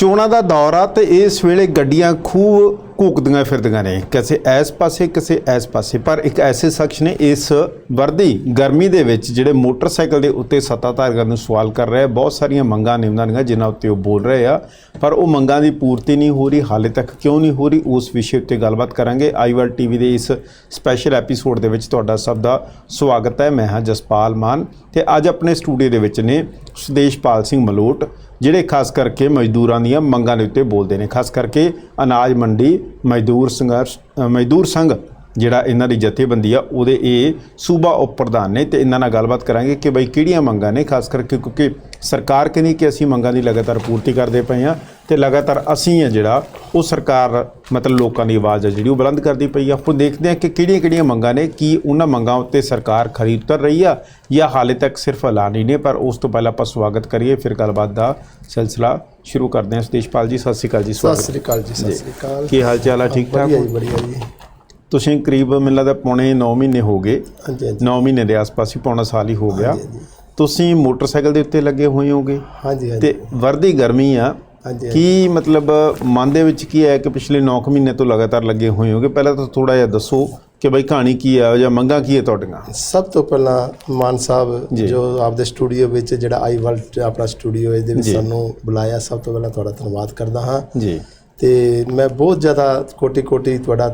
ਚੋਣਾਂ ਦਾ ਦੌਰ ਆ ਤੇ ਇਸ ਵੇਲੇ ਗੱਡੀਆਂ ਖੂਬ ਘੂਕਦੀਆਂ ਫਿਰਦੀਆਂ ਨੇ। ਕਿਸੇ ਐਸ ਪਾਸੇ, ਕਿਸੇ ਐਸ ਪਾਸੇ। ਪਰ ਇੱਕ ਐਸੇ ਸ਼ਖਸ ਨੇ ਇਸ ਵਰਦੀ ਗਰਮੀ ਦੇ ਵਿੱਚ ਜਿਹੜੇ ਮੋਟਰਸਾਈਕਲ ਦੇ ਉੱਤੇ ਸੱਤਾਧਾਰੀਆਂ ਨੂੰ ਸਵਾਲ ਕਰ ਰਿਹਾ ਬਹੁਤ ਸਾਰੀਆਂ ਮੰਗਾਂ ਨੇ ਉਹਨਾਂ ਦੀਆਂ, ਜਿਨ੍ਹਾਂ ਉੱਤੇ ਉਹ ਬੋਲ ਰਹੇ ਆ। ਪਰ ਉਹ ਮੰਗਾਂ ਦੀ ਪੂਰਤੀ ਨਹੀਂ ਹੋ ਰਹੀ, ਹਾਲੇ ਤੱਕ ਕਿਉਂ ਨਹੀਂ ਹੋ ਰਹੀ, ਉਸ ਵਿਸ਼ੇ ਉੱਤੇ ਗੱਲਬਾਤ ਕਰਾਂਗੇ। ਆਈਵਰ ਟੀਵੀ ਦੇ ਇਸ ਸਪੈਸ਼ਲ ਐਪੀਸੋਡ ਦੇ ਵਿੱਚ ਤੁਹਾਡਾ ਸਭ ਦਾ ਸਵਾਗਤ ਹੈ। ਮੈਂ ਹਾਂ ਜਸਪਾਲ ਮਾਨ ਤੇ ਅੱਜ ਆਪਣੇ ਸਟੂਡੀਓ ਦੇ ਵਿੱਚ ਨੇ ਸੁਦੇਸ਼ਪਾਲ ਸਿੰਘ ਮਲੋਟ ਜਿਹੜੇ ਖਾਸ ਕਰਕੇ ਮਜ਼ਦੂਰਾਂ ਦੀਆਂ ਮੰਗਾਂ ਦੇ ਉੱਤੇ ਬੋਲਦੇ ਨੇ। ਖਾਸ ਕਰਕੇ ਅਨਾਜ ਮੰਡੀ, ਮਜ਼ਦੂਰ ਸੰਘਰਸ਼ ਮਜ਼ਦੂਰ ਸੰਘ ਜਿਹੜਾ ਇਹਨਾਂ ਦੀ ਜਥੇਬੰਦੀ ਆ ਉਹਦੇ ਇਹ ਸੂਬਾ ਉਪ ਪ੍ਰਧਾਨ ਨੇ ਤੇ ਇਹਨਾਂ ਨਾਲ ਗੱਲਬਾਤ ਕਰਾਂਗੇ ਕਿ ਬਈ ਕਿਹੜੀਆਂ ਮੰਗਾਂ ਨੇ ਖਾਸ ਕਰਕੇ ਕਿਉਂਕਿ ਸਰਕਾਰ ਕਹਿੰਦੀ ਕਿ ਅਸੀਂ ਮੰਗਾਂ ਦੀ ਲਗਾਤਾਰ ਪੂਰਤੀ ਕਰਦੇ ਪਏ ਆ ਤੇ ਲਗਾਤਾਰ ਅਸੀਂ ਆ ਜਿਹੜਾ ਉਹ ਸਰਕਾਰ ਮਤਲਬ ਲੋਕਾਂ ਦੀ ਆਵਾਜ਼ ਆ ਜਿਹੜੀ ਉਹ ਬੁਲੰਦ ਕਰਦੀ ਪਈ ਆ। ਆਪਾਂ ਦੇਖਦੇ ਆ ਕਿ ਕਿਹੜੀਆਂ ਕਿਹੜੀਆਂ ਮੰਗਾਂ ਨੇ ਕੀ ਉਹਨਾਂ ਮੰਗਾਂ ਉੱਤੇ ਸਰਕਾਰ ਖਰੀ ਉਤਰ ਰਹੀ ਆ ਜਾਂ ਹਾਲੇ ਤੱਕ ਸਿਰਫ ਐਲਾਨ ਹੀ ਨੇ ਪਰ ਉਸ ਤੋਂ ਪਹਿਲਾਂ ਆਪਾਂ ਸਵਾਗਤ ਕਰੀਏ ਫਿਰ ਗੱਲਬਾਤ ਦਾ ਸਿਲਸਿਲਾ ਸ਼ੁਰੂ ਕਰਦੇ ਹਾਂ। ਸਤੇਸ਼ਪਾਲ ਜੀ ਸਤਿ ਸ਼੍ਰੀ ਅਕਾਲ ਜੀ ਸਤਿ ਸ੍ਰੀ ਅਕਾਲ ਜੀ ਸਤਿ ਸ੍ਰੀ ਅਕਾਲ ਕੀ ਹਾਲ ਚਾਲ ਆ ਠੀਕ ਠਾਕ ਵਧੀਆ ਜੀ। ਤੁਸੀਂ ਕਰੀਬ ਮੈਨੂੰ ਲੱਗਦਾ ਪੌਣੇ 9 ਮਹੀਨੇ ਹੋ ਗਏ। ਹਾਂਜੀ ਹਾਂਜੀ। 9 ਮਹੀਨੇ ਦੇ ਆਸ-ਪਾਸ ਹੀ ਪੌਣਾ ਸਾਲ ਹੀ ਹੋ ਗਿਆ। ਹਾਂਜੀ, ਤੁਸੀਂ ਮੋਟਰਸਾਈਕਲ ਦੇ ਉੱਤੇ ਲੱਗੇ ਹੋਏ ਹੋਗੇ। ਹਾਂਜੀ ਹਾਂਜੀ। ਤੇ ਵਰਦੀ ਗਰਮੀ ਆ। ਹਾਂਜੀ ਕੀ ਮਤਲਬ ਮਨ ਦੇ ਵਿੱਚ ਕੀ ਹੈ ਕਿ ਪਿਛਲੇ 9 ਮਹੀਨੇ ਤੋਂ ਲਗਾਤਾਰ ਲੱਗੇ ਹੋਏ ਹੋਗੇ? ਪਹਿਲਾਂ ਤਾਂ ਥੋੜਾ ਜਿਹਾ ਦੱਸੋ ਕਿ ਬਈ ਕਹਾਣੀ ਕੀ ਹੈ ਜਾਂ ਮੰਗਾਂ ਕੀ ਹੈ ਤੁਹਾਡੀਆਂ? ਸਭ ਤੋਂ ਪਹਿਲਾਂ ਮਾਨ ਸਾਹਿਬ ਜੀ। ਜੋ ਆਪਦੇ ਸਟੂਡੀਓ ਵਿੱਚ ਜਿਹੜਾ ਆਈ ਵਰਲਡ ਆਪਣਾ ਸਟੂਡੀਓ ਇਹਦੇ ਵਿੱਚ ਜੀ। ਸਾਨੂੰ ਬੁਲਾਇਆ। ਸਭ ਤੋਂ ਪਹਿਲਾਂ ਤੁਹਾਡਾ ਧੰਨਵਾਦ ਕਰਦਾ ਹਾਂ। ਜੀ। ਤੇ ਮੈਂ ਬਹੁਤ ਜ਼ਿਆਦਾ ਕੋਟੀ ਕੋਟੀ ਤੁਹਾਡਾ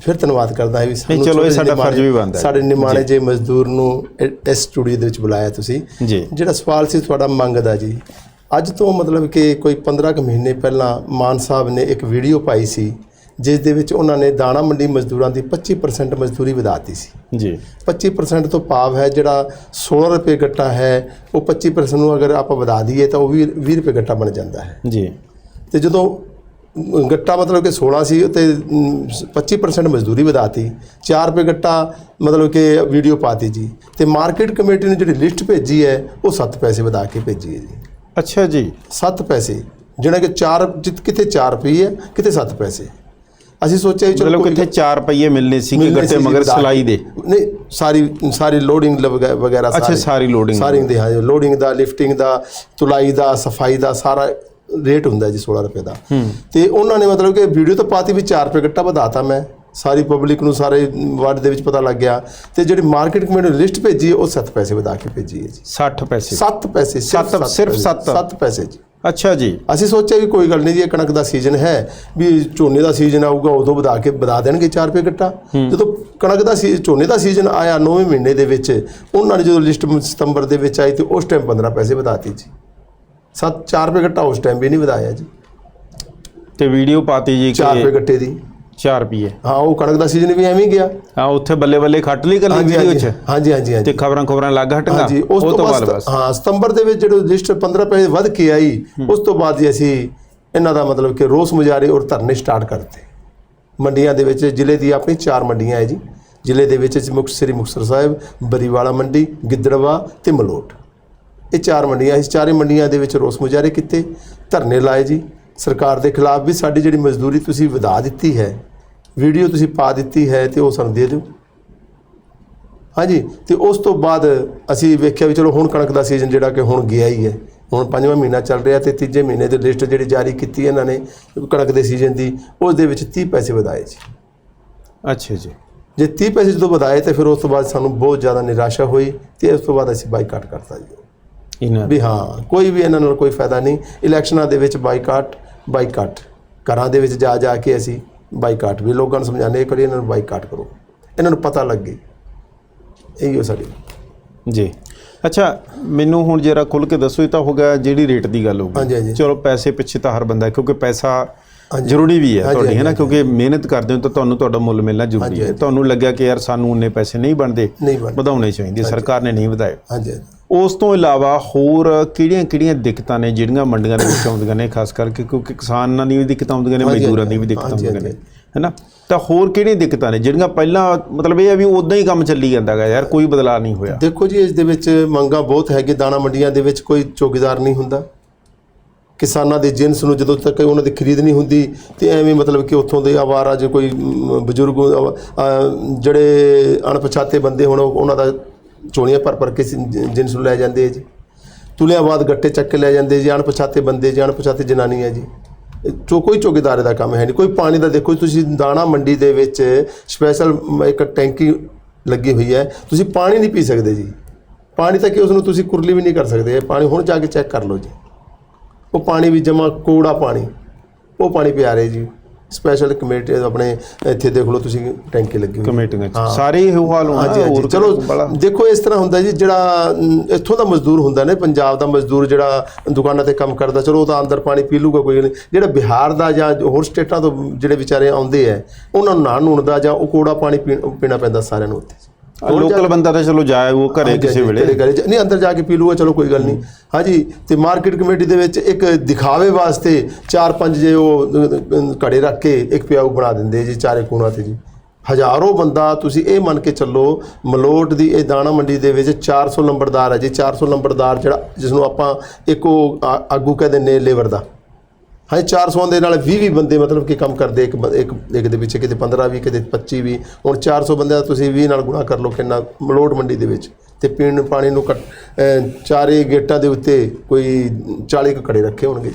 ਫਿਰ ਧੰਨਵਾਦ ਕਰਦਾ ਹਾਂ ਵੀ ਸਾਨੂੰ ਚਲੋ, ਇਹ ਸਾਡਾ ਫਰਜ਼ ਵੀ ਬਣਦਾ ਹੈ। ਸਾਡੇ ਨਿਮਾਣੇ ਜੇ ਮਜ਼ਦੂਰ ਨੂੰ ਇਸ ਸਟੂਡੀਓ ਦੇ ਵਿੱਚ ਬੁਲਾਇਆ ਤੁਸੀਂ। ਜੀ। ਜਿਹੜਾ ਸਵਾਲ ਸੀ ਤੁਹਾਡਾ ਮੰਗਦਾ ਜੀ। ਅੱਜ ਤੋਂ ਮਤਲਬ ਕਿ ਕੋਈ 15 ਕੁ ਮਹੀਨੇ ਪਹਿਲਾਂ ਮਾਨ ਸਾਹਿਬ ਨੇ ਇੱਕ ਵੀਡੀਓ ਪਾਈ ਸੀ ਜਿਸ ਦੇ ਵਿੱਚ ਉਹਨਾਂ ਨੇ ਦਾਣਾ ਮੰਡੀ ਮਜ਼ਦੂਰਾਂ ਦੀ 25% ਮਜ਼ਦੂਰੀ ਵਧਾਤੀ ਸੀ। ਜੀ। 25% ਤੋਂ ਭਾਵ ਹੈ ਜਿਹੜਾ 16 ਰੁਪਏ ਗੱਟਾ ਹੈ ਉਹ 25% ਨੂੰ ਅਗਰ ਆਪਾਂ ਵਧਾ ਦਈਏ ਤਾਂ ਉਹ ਵੀ 20 ਰੁਪਏ ਗੱਟਾ ਬਣ ਜਾਂਦਾ ਹੈ। ਜੀ। ਤੇ ਜਦੋਂ ਗੱਟਾ ਮਤਲਬ ਕਿ 16 ਸੀ ਤੇ ਅਮ, 25% ਮਜ਼ਦੂਰੀ ਵਧਾਤੀ। 4 ਰੁਪਏ ਗੱਟਾ ਮਤਲਬ ਕਿ ਵੀਡੀਓ ਪਾਤੀ ਜੀ। ਤੇ ਮਾਰਕੀਟ ਕਮੇਟੀ ਨੇ ਜਿਹੜੀ ਲਿਸਟ ਭੇਜੀ ਹੈ ਉਹ 7 ਪੈਸੇ ਵਧਾ ਕੇ ਭੇਜੀ ਹੈ ਜੀ। ਅੱਛਾ ਜੀ। 7 ਪੈਸੇ। ਜਿਹੜਾ ਕਿ 4 ਜਿੱਤ ਕਿਤੇ 4 ਰੁਪਏ ਹੈ ਕਿਤੇ 7 ਪੈਸੇ? ਅਸੀਂ ਸੋਚਿਆ ਵੀ ਚਲੋ ਕਿੱਥੇ 4 ਰੁਪਏ ਮਿਲਨੇ ਸੀਗੇ ਮਿਲਣੇ ਗੱਟੇ ਸੀ ਮਗਰ ਕੇ। ਸਲਾਈ ਦੇ। ਨਹੀਂ ਸਾਰੀ ਸਾਰੀ ਲੋਡਿੰਗ ਵਗੈਰਾ ਅੱਛਾ ਸਾਰੀ। ਲੋਡਿੰਗ ਸਾਰਿੰਗ ਦੇ ਹਾਂ ਲੋਡਿੰਗ ਦਾ ਲਿਫਟਿੰਗ ਦਾ ਤੁਲਾਈ ਦਾ ਸਫ਼ਾਈ ਦਾ ਸਾਰਾ ਰੇਟ ਹੁੰਦਾ ਜੀ 16 ਰੁਪਏ ਦਾ। ਤੇ ਉਹਨਾਂ ਨੇ ਮਤਲਬ ਕਿ ਵੀਡੀਓ ਤਾਂ ਪਾਤੀ ਵੀ 4 ਰੁਪਏ ਗੱਟਾ ਵਧਾਤਾ ਮੈਂ। ਸਾਰੀ ਪਬਲਿਕ ਨੂੰ ਸਾਰੇ ਵਾਰਡ ਦੇ ਵਿੱਚ ਪਤਾ ਲੱਗ ਗਿਆ। ਤੇ ਜਿਹੜੀ ਮਾਰਕੀਟ ਕਮੇਟੀ ਨੇ ਲਿਸਟ ਭੇਜੀ ਉਹ 7 ਪੈਸੇ ਵਧਾ ਕੇ ਭੇਜੀ ਹੈ ਜੀ। 60 ਪੈਸੇ। 7 ਪੈਸੇ ਸੱਤ- ਸਿਰਫ ਸੱਤ। 7 ਪੈਸੇ ਜੀ। ਅੱਛਾ ਜੀ। ਅਸੀਂ ਸੋਚਿਆ ਵੀ ਕੋਈ ਗੱਲ ਨਹੀਂ ਜੀ ਇਹ ਕਣਕ ਦਾ ਸੀਜ਼ਨ ਹੈ। ਵੀ ਝੋਨੇ ਦਾ ਸੀਜ਼ਨ ਆਊਗਾ ਉਦੋਂ ਵਧਾ ਕੇ ਵਧਾ ਦੇਣਗੇ 4 ਰੁਪਏ ਗੱਟਾ ਜਦੋਂ ਕਣਕ ਦਾ ਝੋਨੇ ਦਾ ਸੀਜ਼ਨ ਆਇਆ 9ਵੇਂ ਮਹੀਨੇ ਦੇ ਵਿੱਚ ਉਹਨਾਂ ਨੇ ਜਦੋਂ ਲਿਸਟ ਸਤੰਬਰ ਦੇ ਵਿੱਚ ਆਈ ਤੇ ਉਸ ਟਾਈਮ 15 ਪੈਸੇ ਵਧਾਤੀ ਜੀ। 7 4 ਰੁਪਏ ਗੱਟਾ ਉਸ ਟਾਈਮ ਵੀ ਨਹੀਂ ਵਧਾਇਆ ਜੀ। ਤੇ ਵੀਡੀਓ ਪਾਤੀ ਜੀ 4 ਰੁਪਏ ਗੱਟੇ ਦੀ। 4 ਰੁਪਏ ਹਾਂ ਉਹ ਕਣਕ ਦਾ ਸੀਜ਼ਨ ਵੀ ਐਵੇਂ ਹੀ ਗਿਆ। ਆ ਉੱਥੇ ਬੱਲੇ ਬੱਲੇ ਖੱਟ ਲਈ ਕੱਲੀ ਵੀਡੀਓ ਚ? ਹਾਂਜੀ ਹਾਂਜੀ ਤੇ ਹਾਂਜੀ ਖਬਰਾਂ ਖਬਰਾਂ ਲੱਗ ਹਟੀਆਂ? ਹਾਂਜੀ ਉਸ ਤੋਂ ਬਾਅਦ ਹਾਂ ਸਤੰਬਰ ਦੇ ਵਿੱਚ ਜਦੋਂ ਲਿਸਟ 15 ਪੈਸੇ ਵੱਧ ਕੇ ਆਈ ਉਸ ਤੋਂ ਬਾਅਦ ਜੀ ਅਸੀਂ ਇਹਨਾਂ ਦਾ ਮਤਲਬ ਕਿ ਰੋਸ ਮੁਜ਼ਾਹਰੇ ਔਰ ਧਰਨੇ ਸਟਾਰਟ ਕਰਤੇ। ਮੰਡੀਆਂ ਦੇ ਵਿੱਚ ਜ਼ਿਲ੍ਹੇ ਦੀ ਆਪਣੀ ਚਾਰ ਮੰਡੀਆਂ ਹੈ ਜੀ। ਜ਼ਿਲ੍ਹੇ ਦੇ ਵਿੱਚ ਮੁਕਤ ਸ੍ਰੀ ਮੁਕਤਸਰ ਸਾਹਿਬ ਬਰੀਵਾਲਾ ਮੰਡੀ ਗਿੱਦੜਵਾ ਤੇ ਮਲੋਟ। ਇਹ ਚਾਰ ਮੰਡੀਆਂ ਇਸ ਚਾਰੇ ਮੰਡੀਆਂ ਦੇ ਵਿੱਚ ਰੋਸ ਮੁਜ਼ਾਹਰੇ ਕੀਤੇ ਧਰਨੇ ਲਾਏ ਜੀ। ਸਰਕਾਰ ਦੇ ਖਿਲਾਫ ਵੀ ਸਾਡੀ ਜਿਹੜੀ ਮਜ਼ਦੂਰੀ ਤੁਸੀਂ ਵਧਾ ਦਿੱਤੀ ਹੈ ਵੀਡੀਓ ਤੁਸੀਂ ਪਾ ਦਿੱਤੀ ਹੈ ਤੇ ਉਹ ਸਾਨੂੰ ਦੇ ਦਿਓ। ਹਾਂਜੀ ਤੇ ਉਸ ਤੋਂ ਬਾਅਦ ਅਸੀਂ ਵੇਖਿਆ ਵੀ ਚਲੋ ਹੁਣ ਕਣਕ ਦਾ ਸੀਜ਼ਨ ਜਿਹੜਾ ਕਿ ਹੁਣ ਗਿਆ ਹੀ ਹੈ। ਹੁਣ ਪੰਜਵਾਂ ਮਹੀਨਾ ਚੱਲ ਰਿਹਾ ਤੇ ਤੀਜੇ ਮਹੀਨੇ ਦੀ ਲਿਸਟ ਜਿਹੜੀ ਜਾਰੀ ਕੀਤੀ ਇਹਨਾਂ ਨੇ ਕਣਕ ਦੇ ਸੀਜ਼ਨ ਦੀ ਉਸ ਦੇ ਵਿੱਚ 30 ਪੈਸੇ ਵਧਾਏ ਜੀ। ਅੱਛਾ ਜੀ। ਜੇ 30 ਪੈਸੇ ਜਦੋਂ ਵਧਾਏ ਤੇ ਫਿਰ ਉਸ ਤੋਂ ਬਾਅਦ ਸਾਨੂੰ ਬਹੁਤ ਜ਼ਿਆਦਾ ਨਿਰਾਸ਼ਾ ਹੋਈ ਤੇ ਉਸ ਤੋਂ ਬਾਅਦ ਅਸੀਂ ਬਾਈਕਾਟ ਕਰਤਾ ਜੀ। ਇਹਨਾਂ ਵੀ ਹਾਂ ਕੋਈ ਵੀ ਇਹਨਾਂ ਨਾਲ ਕੋਈ ਫਾਇਦਾ ਨਹੀਂ। ਇਲੈਕਸ਼ਨਾਂ ਦੇ ਵਿੱਚ ਬਾਈਕਾਟ ਬਾਈਕਾਟ। ਘਰਾਂ ਦੇ ਵਿੱਚ ਜਾ ਜਾ ਕੇ ਅਸੀਂ ਬਾਈਕਾਟ ਵੀ ਲੋਕਾਂ ਨੂੰ ਸਮਝਾਉਂਦੇ ਇੱਕ ਵਾਰੀ ਇਹਨਾਂ ਨੂੰ ਬਾਈਕਾਟ ਕਰੋ। ਇਹਨਾਂ ਨੂੰ ਪਤਾ ਲੱਗੇ। ਇਹੀ ਸਾਡੀ। ਜੀ। ਅੱਛਾ ਮੈਨੂੰ ਹੁਣ ਜਰਾ ਖੁੱਲ ਕੇ ਦੱਸੋ ਇਹ ਤਾਂ ਹੋ ਗਿਆ ਜਿਹੜੀ ਰੇਟ ਦੀ ਗੱਲ ਹੋ ਹਾਂਜੀ। ਚਲੋ ਪੈਸੇ ਪਿੱਛੇ ਤਾਂ ਹਰ ਬੰਦਾ ਹੈ, ਕਿਉਂਕਿ ਪੈਸਾ। ਜ਼ਰੂਰੀ ਵੀ ਹੈ ਤੁਹਾਡੀ ਹੈ ਨਾ? ਕਿਉਂਕਿ ਮਿਹਨਤ ਕਰਦੇ ਹੋ ਤਾਂ ਤੁਹਾਨੂੰ ਤੁਹਾਡਾ ਮੁੱਲ ਮਿਲਣਾ ਜ਼ਰੂਰੀ ਹੈ। ਤੁਹਾਨੂੰ ਲੱਗਿਆ ਕਿ ਯਾਰ ਸਾਨੂੰ ਉਨੇ ਪੈਸੇ ਨਹੀਂ ਬਣਦੇ ਵਧਾਉਣੇ ਚਾਹੀਦੇ ਸਰਕਾਰ ਨੇ ਨਹੀਂ ਵਧਾਏ। ਹਾਂਜੀ। ਉਸ ਤੋਂ ਇਲਾਵਾ ਹੋਰ ਕਿਹੜੀਆਂ-ਕਿਹੜੀਆਂ ਦਿੱਕਤਾਂ ਨੇ ਜਿਹੜੀਆਂ ਮੰਡੀਆਂ ਦੇ ਵਿੱਚ ਆਉਂਦੀਆਂ ਨੇ ਖਾਸ ਕਰਕੇ ਕਿਉਂਕਿ ਕਿਸਾਨਾਂ ਦੀ ਵੀ ਦਿੱਕਤਾਂ ਆਉਂਦੀਆਂ ਨੇ ਮਜ਼ਦੂਰਾਂ ਦੀ ਵੀ ਦਿੱਕਤਾਂ ਆਉਂਦੀਆਂ ਨੇ। ਹੈਨਾ? ਤਾਂ ਹੋਰ ਕਿਹੜੀਆਂ ਦਿੱਕਤਾਂ ਨੇ ਜਿਹੜੀਆਂ ਪਹਿਲਾਂ ਮਤਲਬ ਇਹ ਹੈ ਵੀ ਉਦਾਂ ਹੀ ਕੰਮ ਚੱਲੀ ਜਾਂਦਾ ਹੈਗਾ ਯਾਰ ਕੋਈ ਬਦਲਾਅ ਨਹੀਂ ਹੋਇਆ। ਦੇਖੋ ਜੀ ਇਸ ਦੇ ਵਿੱਚ ਮੰਗਾ ਬਹੁਤ ਹੈਗੀ ਦਾਣਾ ਮੰਡੀਆਂ ਦੇ ਵਿੱਚ ਕੋਈ ਚੌਕੀਦਾਰ ਨਹੀਂ ਹੁੰਦਾ। ਕਿਸਾਨਾਂ ਦੇ ਜਿਨਸ ਨੂੰ ਜਦੋਂ ਤੱਕ ਉਹਨਾਂ ਦੀ ਖਰੀਦ ਨਹੀਂ ਹੁੰਦੀ ਤੇ ਐਵੇਂ ਮਤਲਬ ਕਿ ਉੱਥੋਂ ਦੇ ਆਵਾਰਾ ਜੇ ਕੋਈ ਬਜ਼ੁਰਗ ਜਿਹੜੇ ਅਣਪਛਾਤੇ ਬੰਦੇ ਹੁਣ ਉਹਨਾਂ ਦਾ ਚੋਣੀਆਂ ਭਰ ਭਰ ਕੇ ਜ- ਜਿਨਸ ਨੂੰ ਲੈ ਜਾਂਦੇ ਆ ਜੀ। ਤੁਲਿਆਂ ਬਾਅਦ ਗੱਟੇ ਚੱਕ ਕੇ ਲੈ ਜਾਂਦੇ ਜੀ, ਅਣਪਛਾਤੇ ਬੰਦੇ ਜੀ, ਅਣਪਛਾਤੇ ਜਨਾਨੀਆਂ ਜੀ। ਚੋ, ਕੋਈ ਚੌਕੀਦਾਰੇ ਦਾ ਕੰਮ ਹੈ ਨਹੀਂ। ਕੋਈ ਪਾਣੀ ਦਾ ਦੇਖੋ ਤੁਸੀਂ ਦਾਣਾ ਮੰਡੀ ਦੇ ਵਿੱਚ ਸਪੈਸ਼ਲ ਇੱਕ ਟੈਂਕੀ ਲੱਗੀ ਹੋਈ ਹੈ, ਤੁਸੀਂ ਪਾਣੀ ਨਹੀਂ ਪੀ ਸਕਦੇ ਜੀ। ਪਾਣੀ ਤੱਕ ਉਸ ਨੂੰ ਤੁਸੀਂ ਕੁਰਲੀ ਵੀ ਨਹੀਂ ਕਰ ਸਕਦੇ। ਪਾਣੀ ਹੁਣ ਜਾ ਕੇ ਚੈੱਕ ਕਰ ਲਓ ਜੀ। ਉਹ ਪਾਣੀ ਵੀ ਜਮਾ ਕੋੜਾ ਪਾਣੀ, ਉਹ ਪਾਣੀ ਪਿਆ ਰਹੇ ਜੀ। ਸਪੈਸ਼ਲ ਕਮੇਟੀ ਆਪਣੇ ਇੱਥੇ ਦੇਖ ਲਓ ਤੁਸੀਂ ਟੈਂਕੀ ਲੱਗੀ ਹੋਈ ਹੈ। ਕਮੇਟੀਆਂ ਚ ਹਾਂ। ਸਾਰੇ ਇਹੋ ਹਾਲ ਹੋਣਾ ਹਾਂਜੀ ਚਲੋ ਦੇਖੋ ਇਸ ਤਰ੍ਹਾਂ ਹੁੰਦਾ ਜੀ ਜਿਹੜਾ ਇੱਥੋਂ ਦਾ ਮਜ਼ਦੂਰ ਹੁੰਦਾ ਨੇ ਪੰਜਾਬ ਦਾ ਮਜ਼ਦੂਰ ਜਿਹੜਾ ਦੁਕਾਨਾਂ ਤੇ ਕੰਮ ਕਰਦਾ ਚਲੋ ਉਹ ਤਾਂ ਅੰਦਰ ਪਾਣੀ ਪੀ ਲੂਗਾ ਕੋਈ ਨਹੀਂ ਜਿਹੜਾ ਬਿਹਾਰ ਦਾ ਜਾਂ ਹੋਰ ਸਟੇਟਾਂ ਤੋਂ ਜਿਹੜੇ ਵਿਚਾਰੇ ਆਉਂਦੇ ਆ ਉਹਨਾਂ ਨੂੰ ਨਹਾਣ ਨੂਣ ਦਾ ਜਾਂ ਉਹ ਕੋੜਾ ਪੀਣ- ਪੀਣਾ ਪੈਂਦਾ ਸਾਰਿਆਂ ਨੂੰ ਉੱਥੇ ਲੋਕਲ ਬੰਦਾ ਤਾਂ ਚਲੋ ਜਾਏ ਉਹ ਘਰੇ ਕਿਸੇ ਵੇਲੇ। ਘਰੇ- ਘਰੇ। ਜਾ- ਨਹੀਂ ਅੰਦਰ ਜਾ ਕੇ ਪੀ ਲੂਗਾ ਚਲੋ ਕੋਈ ਗੱਲ ਨਹੀਂ। ਹਾਂਜੀ ਤੇ ਮਾਰਕੀਟ ਕਮੇਟੀ ਦੇ ਵਿੱਚ ਇੱਕ ਦਿਖਾਵੇ ਵਾਸਤੇ ਚਾਰ ਪੰਜ ਜੇ ਉਹ ਘੜੇ ਰੱਖ ਕੇ ਇੱਕ ਪਿਆਊ ਬਣਾ ਦਿੰਦੇ ਜੀ ਚਾਰੇ ਕੋਣਾ ਤੇ ਜੀ। ਹਜ਼ਾਰੋਂ ਬੰਦਾ ਤੁਸੀਂ ਇਹ ਮੰਨ ਕੇ ਚੱਲੋ ਮਲੋਟ ਦੀ ਇਹ ਦਾਣਾ ਮੰਡੀ ਦੇ ਵਿੱਚ 400 ਨੰਬਰਦਾਰ ਹੈ ਜੀ 400 ਨੰਬਰਦਾਰ ਜਿਹੜਾ ਜਿਸ ਨੂੰ ਆਪਾਂ ਇੱਕ ਉਹ ਆਗੂ ਕਹਿੰਦੇ ਨੇ ਲੇਬਰ ਦਾ। ਹਾਂ 400 ਦੇ ਨਾਲ 20 20 ਬੰਦੇ ਮਤਲਬ ਕਿ ਕੰਮ ਕਰਦੇ ਇੱਕ ਇੱਕ ਇੱਕ ਦੇ ਪਿੱਛੇ ਕਿਤੇ 15 20 ਕਿਤੇ 25 ਵੀ ਹੁਣ 400 ਬੰਦੇ ਦਾ ਤੁਸੀਂ 20 ਨਾਲ ਗੁਣਾ ਕਰ ਲਓ ਕਿੰਨਾ ਮਲੋਟ ਮੰਡੀ ਦੇ ਵਿੱਚ। ਤੇ ਪੀਣ ਨੂੰ ਪਾਣੀ ਨੂੰ ਚਾਰੇ ਗੇਟਾਂ ਦੇ ਉੱਤੇ ਕੋਈ 40 ਕੁ ਘੜੇ ਰੱਖੇ ਹੋਣਗੇ।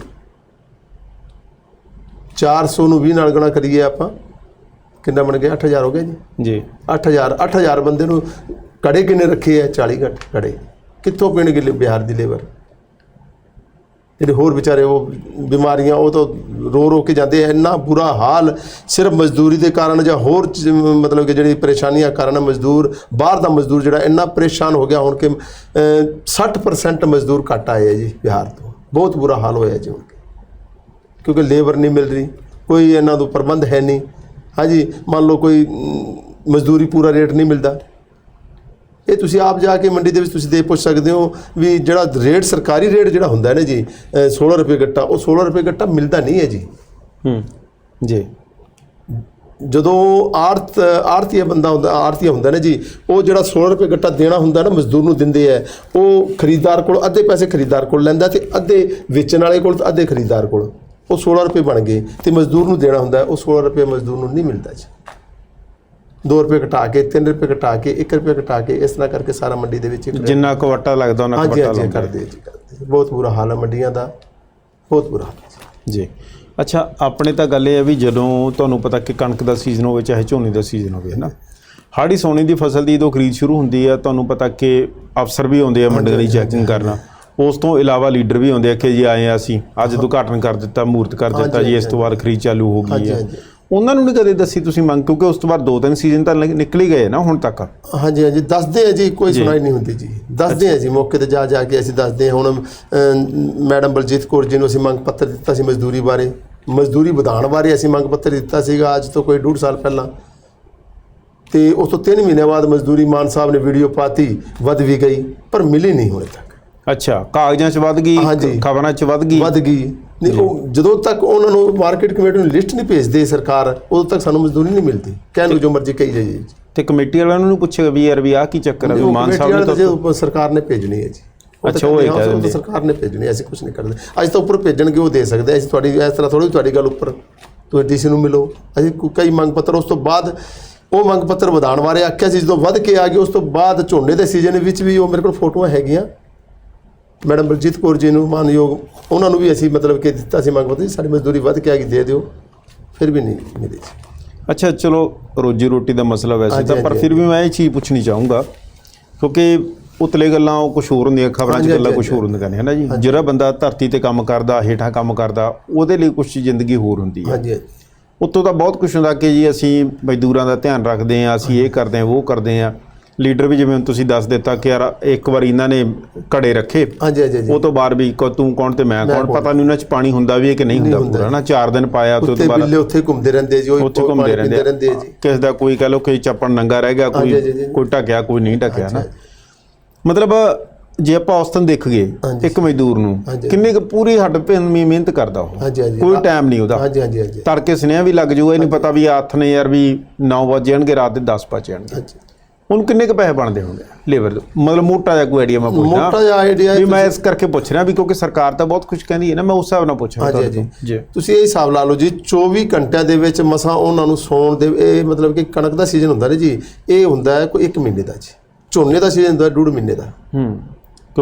400 ਨੂੰ 20 ਨਾਲ ਗੁਣਾ ਕਰੀਏ ਆਪਾਂ ਕਿੰਨਾ ਬਣ ਗਿਆ? 8000 ਹੋ ਗਿਆ ਜੀ। ਜੀ। 8000 8000 ਬੰਦੇ ਨੂੰ ਕੜੇ ਕਿੰਨੇ ਰੱਖੇ ਆ? 40 ਘੱਟ ਕੜੇ। ਕਿੱਥੋਂ ਪੀਣਗੇ ਬਿਹਾਰ ਦੀ ਲੇਬਰ? ਜਿਹੜੇ ਹੋਰ ਵਿਚਾਰੇ ਉਹ ਬਿਮਾਰੀਆਂ ਉਹ ਤਾਂ ਰੋ ਰੋ ਕੇ ਜਾਂਦੇ ਆ। ਇੰਨਾ ਬੁਰਾ ਹਾਲ ਸਿਰਫ ਮਜ਼ਦੂਰੀ ਦੇ ਕਾਰਨ ਜਾਂ ਹੋਰ ਮਤਲਬ ਕਿ ਜਿਹੜੀ ਪਰੇਸ਼ਾਨੀਆਂ ਕਾਰਨ ਮਜ਼ਦੂਰ ਬਾਹਰ ਦਾ ਮਜ਼ਦੂਰ ਜਿਹੜਾ ਇੰਨਾ ਪਰੇਸ਼ਾਨ ਹੋ ਗਿਆ ਹੁਣ ਕਿ ਅਹ, 60% ਮਜ਼ਦੂਰ ਘੱਟ ਆਏ ਆ ਜੀ ਬਿਹਾਰ ਤੋਂ। ਬਹੁਤ ਬੁਰਾ ਹਾਲ ਹੋਇਆ ਜੀ ਹੁਣ। ਕਿਉਂਕਿ ਲੇਬਰ ਨਹੀਂ ਮਿਲ ਰਹੀ ਕੋਈ ਇਹਨਾਂ ਤੋਂ ਪ੍ਰਬੰਧ ਹੈ ਨਹੀਂ। ਹਾਂਜੀ ਮੰਨ ਲਓ ਕੋਈ ਮਜ਼ਦੂਰੀ ਪੂਰਾ ਰੇਟ ਨਹੀਂ ਮਿਲਦਾ। ਇਹ ਤੁਸੀਂ ਆਪ ਜਾ ਕੇ ਮੰਡੀ ਦੇ ਵਿੱਚ ਤੁਸੀਂ ਦੇ ਪੁੱਛ ਸਕਦੇ ਹੋ ਵੀ ਜਿਹੜਾ ਰੇਟ ਸਰਕਾਰੀ ਰੇਟ ਜਿਹੜਾ ਹੁੰਦਾ ਹੈ ਨਾ ਜੀ ਅਹ 16 ਰੁਪਏ ਗੱਟਾ ਉਹ 16 ਰੁਪਏ ਗੱਟਾ ਮਿਲਦਾ ਨਹੀਂ ਹੈ ਜੀ। ਹੂੰ ਜੀ। ਜਦੋਂ ਆੜਤ ਆੜਤੀਆ ਬੰਦਾ ਹੁੰਦਾ ਆੜਤੀਆ ਹੁੰਦਾ ਨਾ ਜੀ ਉਹ ਜਿਹੜਾ 16 ਰੁਪਏ ਗੱਟਾ ਦੇਣਾ ਹੁੰਦਾ ਨਾ ਮਜ਼ਦੂਰ ਨੂੰ ਦਿੰਦੇ ਆ ਉਹ ਖਰੀਦਦਾਰ ਕੋਲ ਅੱਧੇ ਪੈਸੇ ਖਰੀਦਦਾਰ ਕੋਲ ਲੈਂਦਾ ਤੇ ਅੱਧੇ ਵੇਚਣ ਵਾਲੇ ਕੋਲ ਤੇ ਅੱਧੇ ਖਰੀਦਦਾਰ ਕੋਲ ਉਹ 16 ਰੁਪਏ ਬਣ ਗਏ ਤੇ ਮਜ਼ਦੂਰ ਨੂੰ ਦੇਣਾ ਹੁੰਦਾ ਉਹ 16 ਰੁਪਏ ਮਜ਼ਦੂਰ ਨੂੰ ਨਹੀਂ ਮਿਲਦਾ ਜੀ। 2 ਰੁਪਏ ਘਟਾ ਕੇ 3 ਰੁਪਏ ਘਟਾ ਕੇ 1 ਰੁਪਏ ਘਟਾ ਕੇ ਇਸ ਤਰ੍ਹਾਂ ਕਰਕੇ ਸਾਰਾ ਮੰਡੀ ਦੇ ਵਿੱਚ ਜਿੰਨਾ ਕਵਟਾ ਲੱਗਦਾ ਉਹਨਾਂ ਹਾਂਜੀ ਕਵਟਾ ਹਾਂਜੀ ਲਾਉਂਦਾ ਕਰਦੇ ਜੀ ਕਰਦੇ ਬਹੁਤ ਬੁਰਾ ਹਾਲ ਹੈ ਮੰਡੀਆਂ ਦਾ ਬਹੁਤ ਬੁਰਾ ਹਾਲ ਜੀ। ਅੱਛਾ ਆਪਣੇ ਤਾਂ ਗੱਲ ਇਹ ਹੈ ਵੀ ਜਦੋਂ ਤੁਹਾਨੂੰ ਪਤਾ ਕਿ ਕਣਕ ਦਾ ਸੀਜ਼ਨ ਹੋਵੇ ਚਾਹੇ ਝੋਨੇ ਦਾ ਸੀਜ਼ਨ ਹੋਵੇ ਹੈ ਨਾ ਹਾੜੀ ਸੋਨੇ ਦੀ ਫਸਲ ਦੀ ਜਦੋਂ ਖਰੀਦ ਸ਼ੁਰੂ ਹੁੰਦੀ ਹੈ ਤੁਹਾਨੂੰ ਪਤਾ ਕਿ ਅਫਸਰ ਵੀ ਆਉਂਦੇ ਆ ਮੰਡੀ ਦੀ ਚੈਕਿੰਗ ਕਰਨ। ਉਸ ਤੋਂ ਇਲਾਵਾ ਲੀਡਰ ਵੀ ਆਉਂਦੇ ਆ ਕਿ ਜੀ ਆਏ ਆ ਅਸੀਂ ਅੱਜ ਉਦਘਾਟਨ ਕਰ ਦਿੱਤਾ ਮੂਰਤ ਕਰ ਦਿੱਤਾ ਜੀ ਇਸ ਤੋਂ ਬਾਅਦ ਖਰੀਦ ਚਾਲੂ ਹੋ ਗਈ ਹੈ। ਉਹਨਾਂ ਨੂੰ ਨਹੀਂ ਕਦੇ ਦੱਸੀ ਤੁਸੀਂ ਮੰਗ? ਕਿਉਂਕਿ ਉਸ ਤੋਂ ਬਾਅਦ ਦੋ ਤਿੰਨ ਸੀਜ਼ਨ ਤਾਂ ਨਿਕ- ਨਿਕਲ ਹੀ ਗਏ ਨਾ ਹੁਣ ਤੱਕ। ਹਾਂਜੀ ਹਾਂਜੀ। ਦੱਸਦੇ ਆ ਜੀ ਕੋਈ ਸੁਣਾਈ ਨਹੀਂ ਹੁੰਦੀ ਜੀ। ਦੱਸਦੇ ਆ ਜੀ ਮੌਕੇ ਤੇ ਜਾ ਜਾ ਕੇ ਅਸੀਂ ਦੱਸਦੇ ਹਾਂ। ਹੁਣ ਮੈਡਮ ਬਲਜੀਤ ਕੌਰ ਜੀ ਨੂੰ ਅਸੀਂ ਮੰਗ ਪੱਤਰ ਦਿੱਤਾ ਸੀ ਮਜ਼ਦੂਰੀ ਬਾਰੇ। ਮਜ਼ਦੂਰੀ ਵਧਾਉਣ ਬਾਰੇ ਅਸੀਂ ਮੰਗ ਪੱਤਰ ਦਿੱਤਾ ਸੀਗਾ ਅੱਜ ਤੋਂ ਕੋਈ ਡੂਢ ਸਾਲ ਪਹਿਲਾਂ। ਤੇ ਉਸ ਤੋਂ 3 ਮਹੀਨੇ ਬਾਅਦ ਮਜ਼ਦੂਰੀ ਮਾਨ ਸਾਹਿਬ ਨੇ ਵੀਡੀਓ ਪਾਤੀ ਵੱਧ ਵੀ ਗਈ ਪਰ ਮਿਲੀ ਨਹੀਂ ਹੁਣੇ ਤੱਕ। ਅੱਛਾ ਕਾਗਜ਼ਾਂ 'ਚ ਵੱਧ ਗਈ। ਖਬਰਾਂ 'ਚ ਵੱਧ ਗਈ। ਵੱਧ ਗਈ। ਨਹੀਂ ਉਹ ਜਦੋਂ ਤੱਕ ਉਹਨਾਂ ਨੂੰ ਮਾਰਕੀਟ ਕਮੇਟੀ ਨੂੰ ਲਿਸਟ ਨਹੀਂ ਭੇਜਦੇ ਸਰਕਾਰ ਉਦੋਂ ਤੱਕ ਸਾਨੂੰ ਮਜ਼ਦੂਰੀ ਨਹੀਂ ਮਿਲਦੀ। ਕਹਿਣ ਨੂੰ ਜੋ ਮਰਜ਼ੀ ਕਹੀ ਜਾਈਏ ਤੇ ਕਮੇਟੀ ਵਾਲਿਆਂ ਨੂੰ ਪੁੱਛਿਆ ਵੀ ਯਾਰ ਵੀ ਆਹ ਕੀ ਚੱਕਰ ਹੈ ਮਾਨ ਸਾਹਿਬ ਨੇ ਤਾਂ ਸਰਕਾਰ ਨੇ ਭੇਜਣੀ ਹੈ ਜੀ। ਅੱਛਾ, ਉਹ ਇਹ ਕਹਿੰਦੇ ਆ। ਸਰਕਾਰ ਨੇ ਭੇਜਣੀ ਅਸੀਂ ਕੁਝ ਨਹੀਂ ਕਰਦੇ। ਅੱਜ ਤਾਂ ਉੱਪਰ ਭੇਜਣਗੇ ਉਹ ਦੇ ਸਕਦੇ ਆ, ਅਸੀਂ ਤੁਹਾਡੀ ਇਸ ਤਰ੍ਹਾਂ ਥੋੜੀ ਤੁਹਾਡੀ ਗੱਲ ਉੱਪਰ। ਤੁਸੀਂ ਡੀਸੀ ਨੂੰ ਮਿਲੋ। ਅਸੀਂ ਕਈ ਮੰਗ ਪੱਤਰ ਉਸ ਤੋਂ ਬਾਅਦ ਉਹ ਮੰਗ ਪੱਤਰ ਵਧਾਉਣ ਬਾਰੇ ਆਖਿਆ ਸੀ ਜਦੋਂ ਵੱਧ ਕੇ ਆ ਗਏ ਉਸ ਤੋਂ ਬਾਅਦ ਝੋਨੇ ਦੇ ਸੀਜ਼ਨ ਵਿੱਚ ਵੀ ਉਹ ਮੇਰੇ ਕੋਲ ਫੋਟੋਆਂ ਹੈਗੀਆਂ। ਮੈਡਮ ਬਲਜੀਤ ਕੌਰ ਜੀ ਨੂੰ ਮਾਨਯੋਗ ਉਹਨਾਂ ਨੂੰ ਵੀ ਅਸੀਂ ਮਤਲਬ ਕਿ ਦਿੱਤਾ ਸੀ ਮੰਗ ਪੱਤਰ ਜੀ, ਸਾਡੀ ਮਜ਼ਦੂਰੀ ਵੱਧ ਕੇ ਆ ਗਈ ਦੇ ਦਿਓ ਫਿਰ ਵੀ ਨਹੀਂ ਮਿਲੀ ਜੀ ਅੱਛਾ ਚਲੋ ਰੋਜੀ ਰੋਟੀ ਦਾ ਮਸਲਾ ਵੈਸੇ ਹਾਂਜੀ, ਤਾਂ ਪਰ ਹਾਂਜੀ, ਫਿਰ ਵੀ ਮੈਂ ਇਹ ਚੀਜ਼ ਪੁੱਛਣੀ ਚਾਹੂੰਗਾ ਕਿਉਂਕਿ ਉਤਲੇ ਗੱਲਾਂ ਉਹ ਕੁਝ ਹੋਰ ਹੁੰਦੀਆਂ ਖਬਰਾਂ 'ਚ ਹਾਂਜੀ, ਗੱਲਾਂ ਹਾਂਜੀ, ਕੁਝ ਹੋਰ ਹੁੰਦੀਆਂ ਨੇ ਹੈ ਨਾ ਜੀ ਜਿਹੜਾ ਬੰਦਾ ਧਰਤੀ ਤੇ ਕੰਮ ਕਰਦਾ ਹੇਠਾਂ ਕੰਮ ਕਰਦਾ ਉਹਦੇ ਲਈ ਕੁਝ ਜ਼ਿੰਦਗੀ ਹੋਰ ਹੁੰਦੀ ਹੈ। ਹਾਂਜੀ ਹਾਂਜੀ। ਉੱਤੋਂ ਤਾਂ ਬਹੁਤ ਕੁਝ ਹੁੰਦਾ ਕਿ ਜੀ ਅਸੀਂ ਮਜ਼ਦੂਰਾਂ ਦਾ ਧਿਆਨ ਰੱਖਦੇ ਹਾਂ ਅਸੀਂ ਇਹ ਕਰਦੇ ਹਾਂ ਉਹ ਕਰਦੇ ਹਾਂ। ਲੀਡਰ ਵੀ ਜਿਵੇਂ ਤੁਸੀਂ ਦੱਸ ਦਿੱਤਾ ਕਿ ਯਾਰ ਇੱਕ ਵਾਰ ਇਹਨਾਂ ਨੇ ਘੜੇ ਰੱਖੇ ਹਾਂਜੀ ਹਾਂਜੀ ਹਾਂਜੀ। ਉਹ ਤੋਂ ਬਾਅਦ ਵੀ ਕੋ ਤੂੰ ਕੌਣ ਤੇ ਮੈਂ ਕੌਣ ਪਤਾ ਨਹੀਂ ਉਹਨਾਂ 'ਚ ਪਾਣੀ ਹੁੰਦਾ ਵੀ ਹੈ ਕਿ ਨਹੀਂ ਹੁੰਦਾ ਪੂਰਾ ਨਾ 4 ਦਿਨ ਪਾਇਆ ਉਹ ਤੋਂ ਬਾਅਦ ਬਿੱਲੇ ਉੱਥੇ ਘੁੰਮਦੇ ਰਹਿੰਦੇ ਜੀ ਉਹ ਉੱਥੇ ਘੁੰਮਦੇ ਰਹਿੰਦੇ ਰਹਿੰਦੇ ਆ। ਜੀ। ਕਿਸੇ ਦਾ ਕੋਈ ਕਹ ਲੋ ਕਿ ਚੱਪਣ ਨੰਗਾ ਰਹਿ ਗਿਆ ਕੋਈ ਹਾਂਜੀ, ਹਾਂਜੀ, ਹਾਂਜੀ। ਕੋਈ ਢੱਕਿਆ ਕੋਈ ਨਹੀਂ ਢੱਕਿਆ ਨਾ ਮਤਲਬ ਜੇ ਆਪਾਂ ਔਸਤਨ ਦੇਖੀਏ ਹਾਂਜੀ। ਇੱਕ ਮਜ਼ਦੂਰ ਨੂੰ ਹਾਂਜੀ। ਕਿੰਨੀ ਕੁ ਪੂਰੀ ਹੱਡ ਭਿੰਮੀ ਮਿਹਨਤ ਕਰਦਾ ਉਹ। ਹਾਂਜੀ ਹਾਂਜੀ। ਕੋਈ ਟਾਈਮ ਨਹੀਂ ਉਹਦਾ। ਹਾਂਜੀ ਹਾਂਜੀ ਹਾਂਜੀ। ਤੜਕੇ ਸੁਨੇਹਾ ਵੀ ਲੱਗ ਜਾਊਗਾ ਇਹ ਨਹੀਂ ਪਤਾ ਵੀ ਹੱਥ ਨੇ ਯਾਰ ਵੀ 9 ਵਜੇ ਜਾਣਗੇ ਰਾਤ ਦੇ 10 ਵਜੇ ਜਾਣਗੇ। ਹਾਂਜੀ। ਉਹਨੂੰ ਕਿੰਨੇ ਕੁ ਪੈਸੇ ਬਣਦੇ ਹੋਣਗੇ ਲੇਬਰ ਦੇ ਮਤਲਬ ਮੋਟਾ ਜਿਹਾ ਕੋਈ ਆਈਡੀਆ ਮੈਂ ਪੁੱਛਦਾ। ਮੋਟਾ ਜਿਹਾ ਆਈਡੀਆ ਵੀ ਮੈਂ ਇਸ ਕਰਕੇ ਪੁੱਛ ਰਿਹਾ ਵੀ ਕਿਉਂਕਿ ਸਰਕਾਰ ਤਾਂ ਬਹੁਤ ਕੁਝ ਕਹਿੰਦੀ ਹੈ ਨਾ ਮੈਂ ਉਸ ਹਿਸਾਬ ਨਾਲ ਪੁੱਛ ਰਿਹਾ। ਜੀ ਤੁਸੀਂ ਇਹ ਹਿਸਾਬ ਲਾ ਲਓ ਜੀ 24 ਘੰਟਿਆਂ ਦੇ ਵਿੱਚ ਮਸਾਂ ਉਹਨਾਂ ਨੂੰ ਸੌਣ ਦੇ ਇਹ ਮਤਲਬ ਕਿ ਕਣਕ ਦਾ ਸੀਜ਼ਨ ਹੁੰਦਾ ਨਾ ਜੀ ਇਹ ਹੁੰਦਾ ਕੋਈ 1 ਮਹੀਨੇ ਦਾ ਜੀ। ਝੋਨੇ ਦਾ ਸੀਜ਼ਨ ਹੁੰਦਾ ਡੂਢ ਮਹੀਨੇ ਦਾ। ਹੂੰ।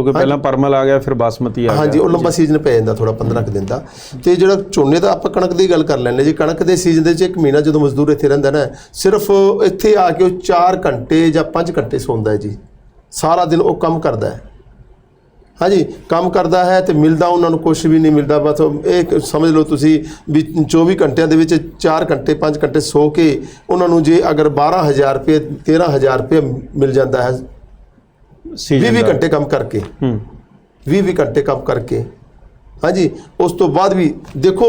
ਕਿਉਂਕਿ ਪਹਿਲਾਂ ਪਰਮਲ ਆ ਗਿਆ ਫਿਰ ਬਾਸਮਤੀ ਆ ਹਾਂਜੀ ਗਿਆ ਉਹ ਲੰਬਾ ਸੀਜ਼ਨ ਪੈ ਜਾਂਦਾ ਥੋੜਾ 15 ਕੁ ਦਿਨ ਦਾ। ਤੇ ਜਿਹੜਾ ਝੋਨੇ ਦਾ ਆਪਾਂ ਕਣਕ ਦੀ ਗੱਲ ਕਰ ਲੈਂਦੇ ਜੀ ਕਣਕ ਦੇ ਸੀਜ਼ਨ ਦੇ ਵਿੱਚ ਇੱਕ ਮਹੀਨਾ ਜਦੋਂ ਮਜ਼ਦੂਰ ਇੱਥੇ ਰਹਿੰਦਾ ਨਾ ਸਿਰਫ ਇੱਥੇ ਆ ਕੇ ਉਹ 4 ਘੰਟੇ ਜਾਂ 5 ਘੰਟੇ ਸੌਂਦਾ ਹੈ ਜੀ। ਸਾਰਾ ਦਿਨ ਉਹ ਕੰਮ ਕਰਦਾ ਹੈ। ਹਾਂਜੀ ਕੰਮ ਕਰਦਾ ਹੈ ਤੇ ਮਿਲਦਾ ਉਹਨਾਂ ਨੂੰ ਕੁਝ ਵੀ ਨਹੀਂ ਮਿਲਦਾ ਬਸ ਇਹ ਸਮਝ ਲਓ ਤੁਸੀਂ ਵੀ 24 ਘੰਟਿਆਂ ਦੇ ਵਿੱਚ 4 ਘੰਟੇ 5 ਘੰਟੇ ਸੋ ਕੇ ਉਹਨਾਂ ਨੂੰ ਜੇ ਅਗਰ 12000 ਰੁਪਏ 13000 ਰੁਪਏ ਮਿਲ ਜਾਂਦਾ ਹੈ 20 ਸੀਜ਼ਨ 20 ਦਾ। ਘੰਟੇ ਕੰਮ ਕਰਕੇ। ਹੂੰ। 20 20 ਘੰਟੇ ਕੰਮ ਕਰਕੇ। ਹਾਂਜੀ ਉਸ ਤੋਂ ਬਾਅਦ ਵੀ ਦੇਖੋ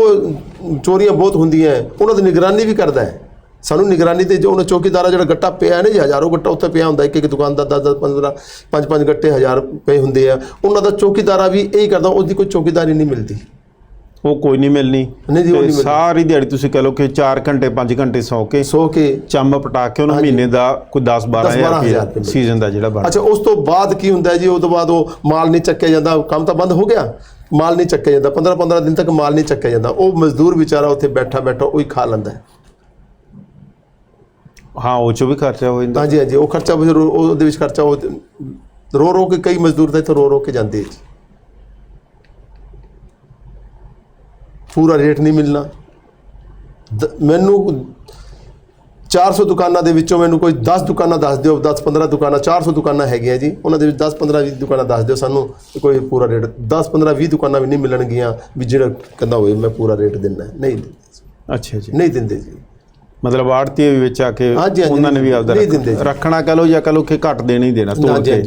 ਚੋਰੀਆਂ ਬਹੁਤ ਹੁੰਦੀਆਂ ਹੈ, ਉਹਨਾਂ ਦੀ ਨਿਗਰਾਨੀ ਵੀ ਕਰਦਾ ਹੈ। ਸਾਨੂੰ ਨਿਗਰਾਨੀ ਤੇ ਜੋ ਉਹਨਾਂ ਚੌਕੀਦਾਰਾ ਜਿਹੜਾ ਗੱਟਾ ਪਿਆ ਨਾ ਜੀ ਹਜ਼ਾਰੋਂ ਗੱਟਾ ਉੱਥੇ ਪਿਆ ਹੁੰਦਾ ਇੱਕ ਇੱਕ ਦੁਕਾਨ ਦਾ 10 10 15 ਪੰਜ ਪੰਜ ਗੱਟੇ ਹਜ਼ਾਰ ਪਏ ਹੁੰਦੇ ਆ। ਉਹਨਾਂ ਦਾ ਚੌਕੀਦਾਰਾ ਵੀ ਇਹੀ ਕਰਦਾ ਉਹਦੀ ਕੋਈ ਚੌਕੀਦਾਰੀ ਨਹੀਂ ਮਿਲਦੀ। ਉਹ ਕੋਈ ਨਹੀਂ ਮਿਲਣੀ। ਨਹੀਂ ਜੀ, ਉਹ ਤੇ ਨਹੀਂ ਮਿਲਣੀ। ਸਾਰੀ ਦਿਹਾੜੀ ਤੁਸੀਂ ਕਹ ਲਓ ਕਿ 4 ਘੰਟੇ 5 ਘੰਟੇ ਸੌ ਕੇ ਸੋ ਕੇ ਚੰਮ ਪਟਾ ਕੇ ਉਹਨੂੰ। ਮਹੀਨੇ ਦਾ ਕੋਈ 10 10 12000 ਹਜ਼ਾਰ ਰੁਪਏ ਸੀਜ਼ਨ ਦਾ ਜਿਹੜਾ ਬਣ ਅੱਛਾ ਉਸ ਤੋਂ ਬਾਅਦ ਕੀ ਹੁੰਦਾ ਹੈ ਜੀ? ਉਸ ਤੋਂ ਬਾਅਦ ਉਹ ਮਾਲ ਨਹੀਂ ਚੱਕਿਆ ਜਾਂਦਾ ਕੰਮ ਤਾਂ ਬੰਦ ਹੋ ਗਿਆ? ਮਾਲ ਨਹੀਂ ਚੱਕਿਆ ਜਾਂਦਾ 15 15 ਦਿਨ ਤੱਕ ਮਾਲ ਨਹੀਂ ਚੱਕਿਆ ਜਾਂਦਾ। ਉਹ ਮਜ਼ਦੂਰ ਵਿਚਾਰਾ ਉੱਥੇ ਬੈਠਾ ਬੈਠਾ ਉਹੀ ਖਾ ਲੈਂਦਾ ਹੈ। ਹਾਂ ਉਹ ਚੋਂ ਵੀ ਖਰਚਾ ਹੋ ਜਾਂਦਾ। ਹਾਂਜੀ ਹਾਂਜੀ ਉਹ ਖਰਚਾ ਫਿਰ ਉਹ- ਉਹਦੇ ਵਿੱਚ ਖਰਚਾ ਉਹ ਤੇ ਰੋ ਰੋ ਕੇ ਕਈ ਮਜ਼ਦੂਰ ਤਾਂ ਇੱਥੋਂ ਰੋ ਰੋ ਕੇ ਜਾਂਦੇ ਜੀ। ਪੂਰਾ ਰੇਟ ਨਹੀਂ ਮਿਲਣਾ। ਮੈਨੂੰ 400 ਦੁਕਾਨਾਂ ਦੇ ਵਿੱਚੋਂ ਮੈਨੂੰ ਕੋਈ 10 ਦੁਕਾਨਾਂ ਦੱਸ ਦਿਓ 10 15 ਦੁਕਾਨਾਂ 400 ਦੁਕਾਨਾਂ ਹੈਗੀਆਂ ਜੀ। ਉਹਨਾਂ ਦੇ ਵਿੱਚ 10 15 20 ਦੁਕਾਨਾਂ ਦੱਸ ਦਿਓ ਸਾਨੂੰ ਕੋਈ ਪੂਰਾ ਰੇਟ। 10 15 20 ਦੁਕਾਨਾਂ ਵੀ ਨਹੀਂ ਮਿਲਣਗੀਆਂ ਵੀ ਜਿਹੜਾ ਕਹਿੰਦਾ ਹੋਵੇ ਮੈਂ ਪੂਰਾ ਰੇਟ ਦਿੰਦਾ ਨਹੀਂ ਦਿੰਦੇ। ਅੱਛਾ ਜੀ। ਨਹੀਂ ਦਿੰਦੇ ਜੀ। ਮਤਲਬ ਆੜਤੀ ਵੀ ਵਿੱਚ ਆ ਕੇ ਉਹਨਾਂ ਨੇ ਵੀ ਆਪਦਾ। ਰੱਖਣਾ ਕਹ ਲਓ ਜਾਂ ਕਹ ਲਓ ਕਿ ਘੱਟ ਦੇਣਾ ਹੀ ਦੇਣਾ ਤੋੜ ਕੇ।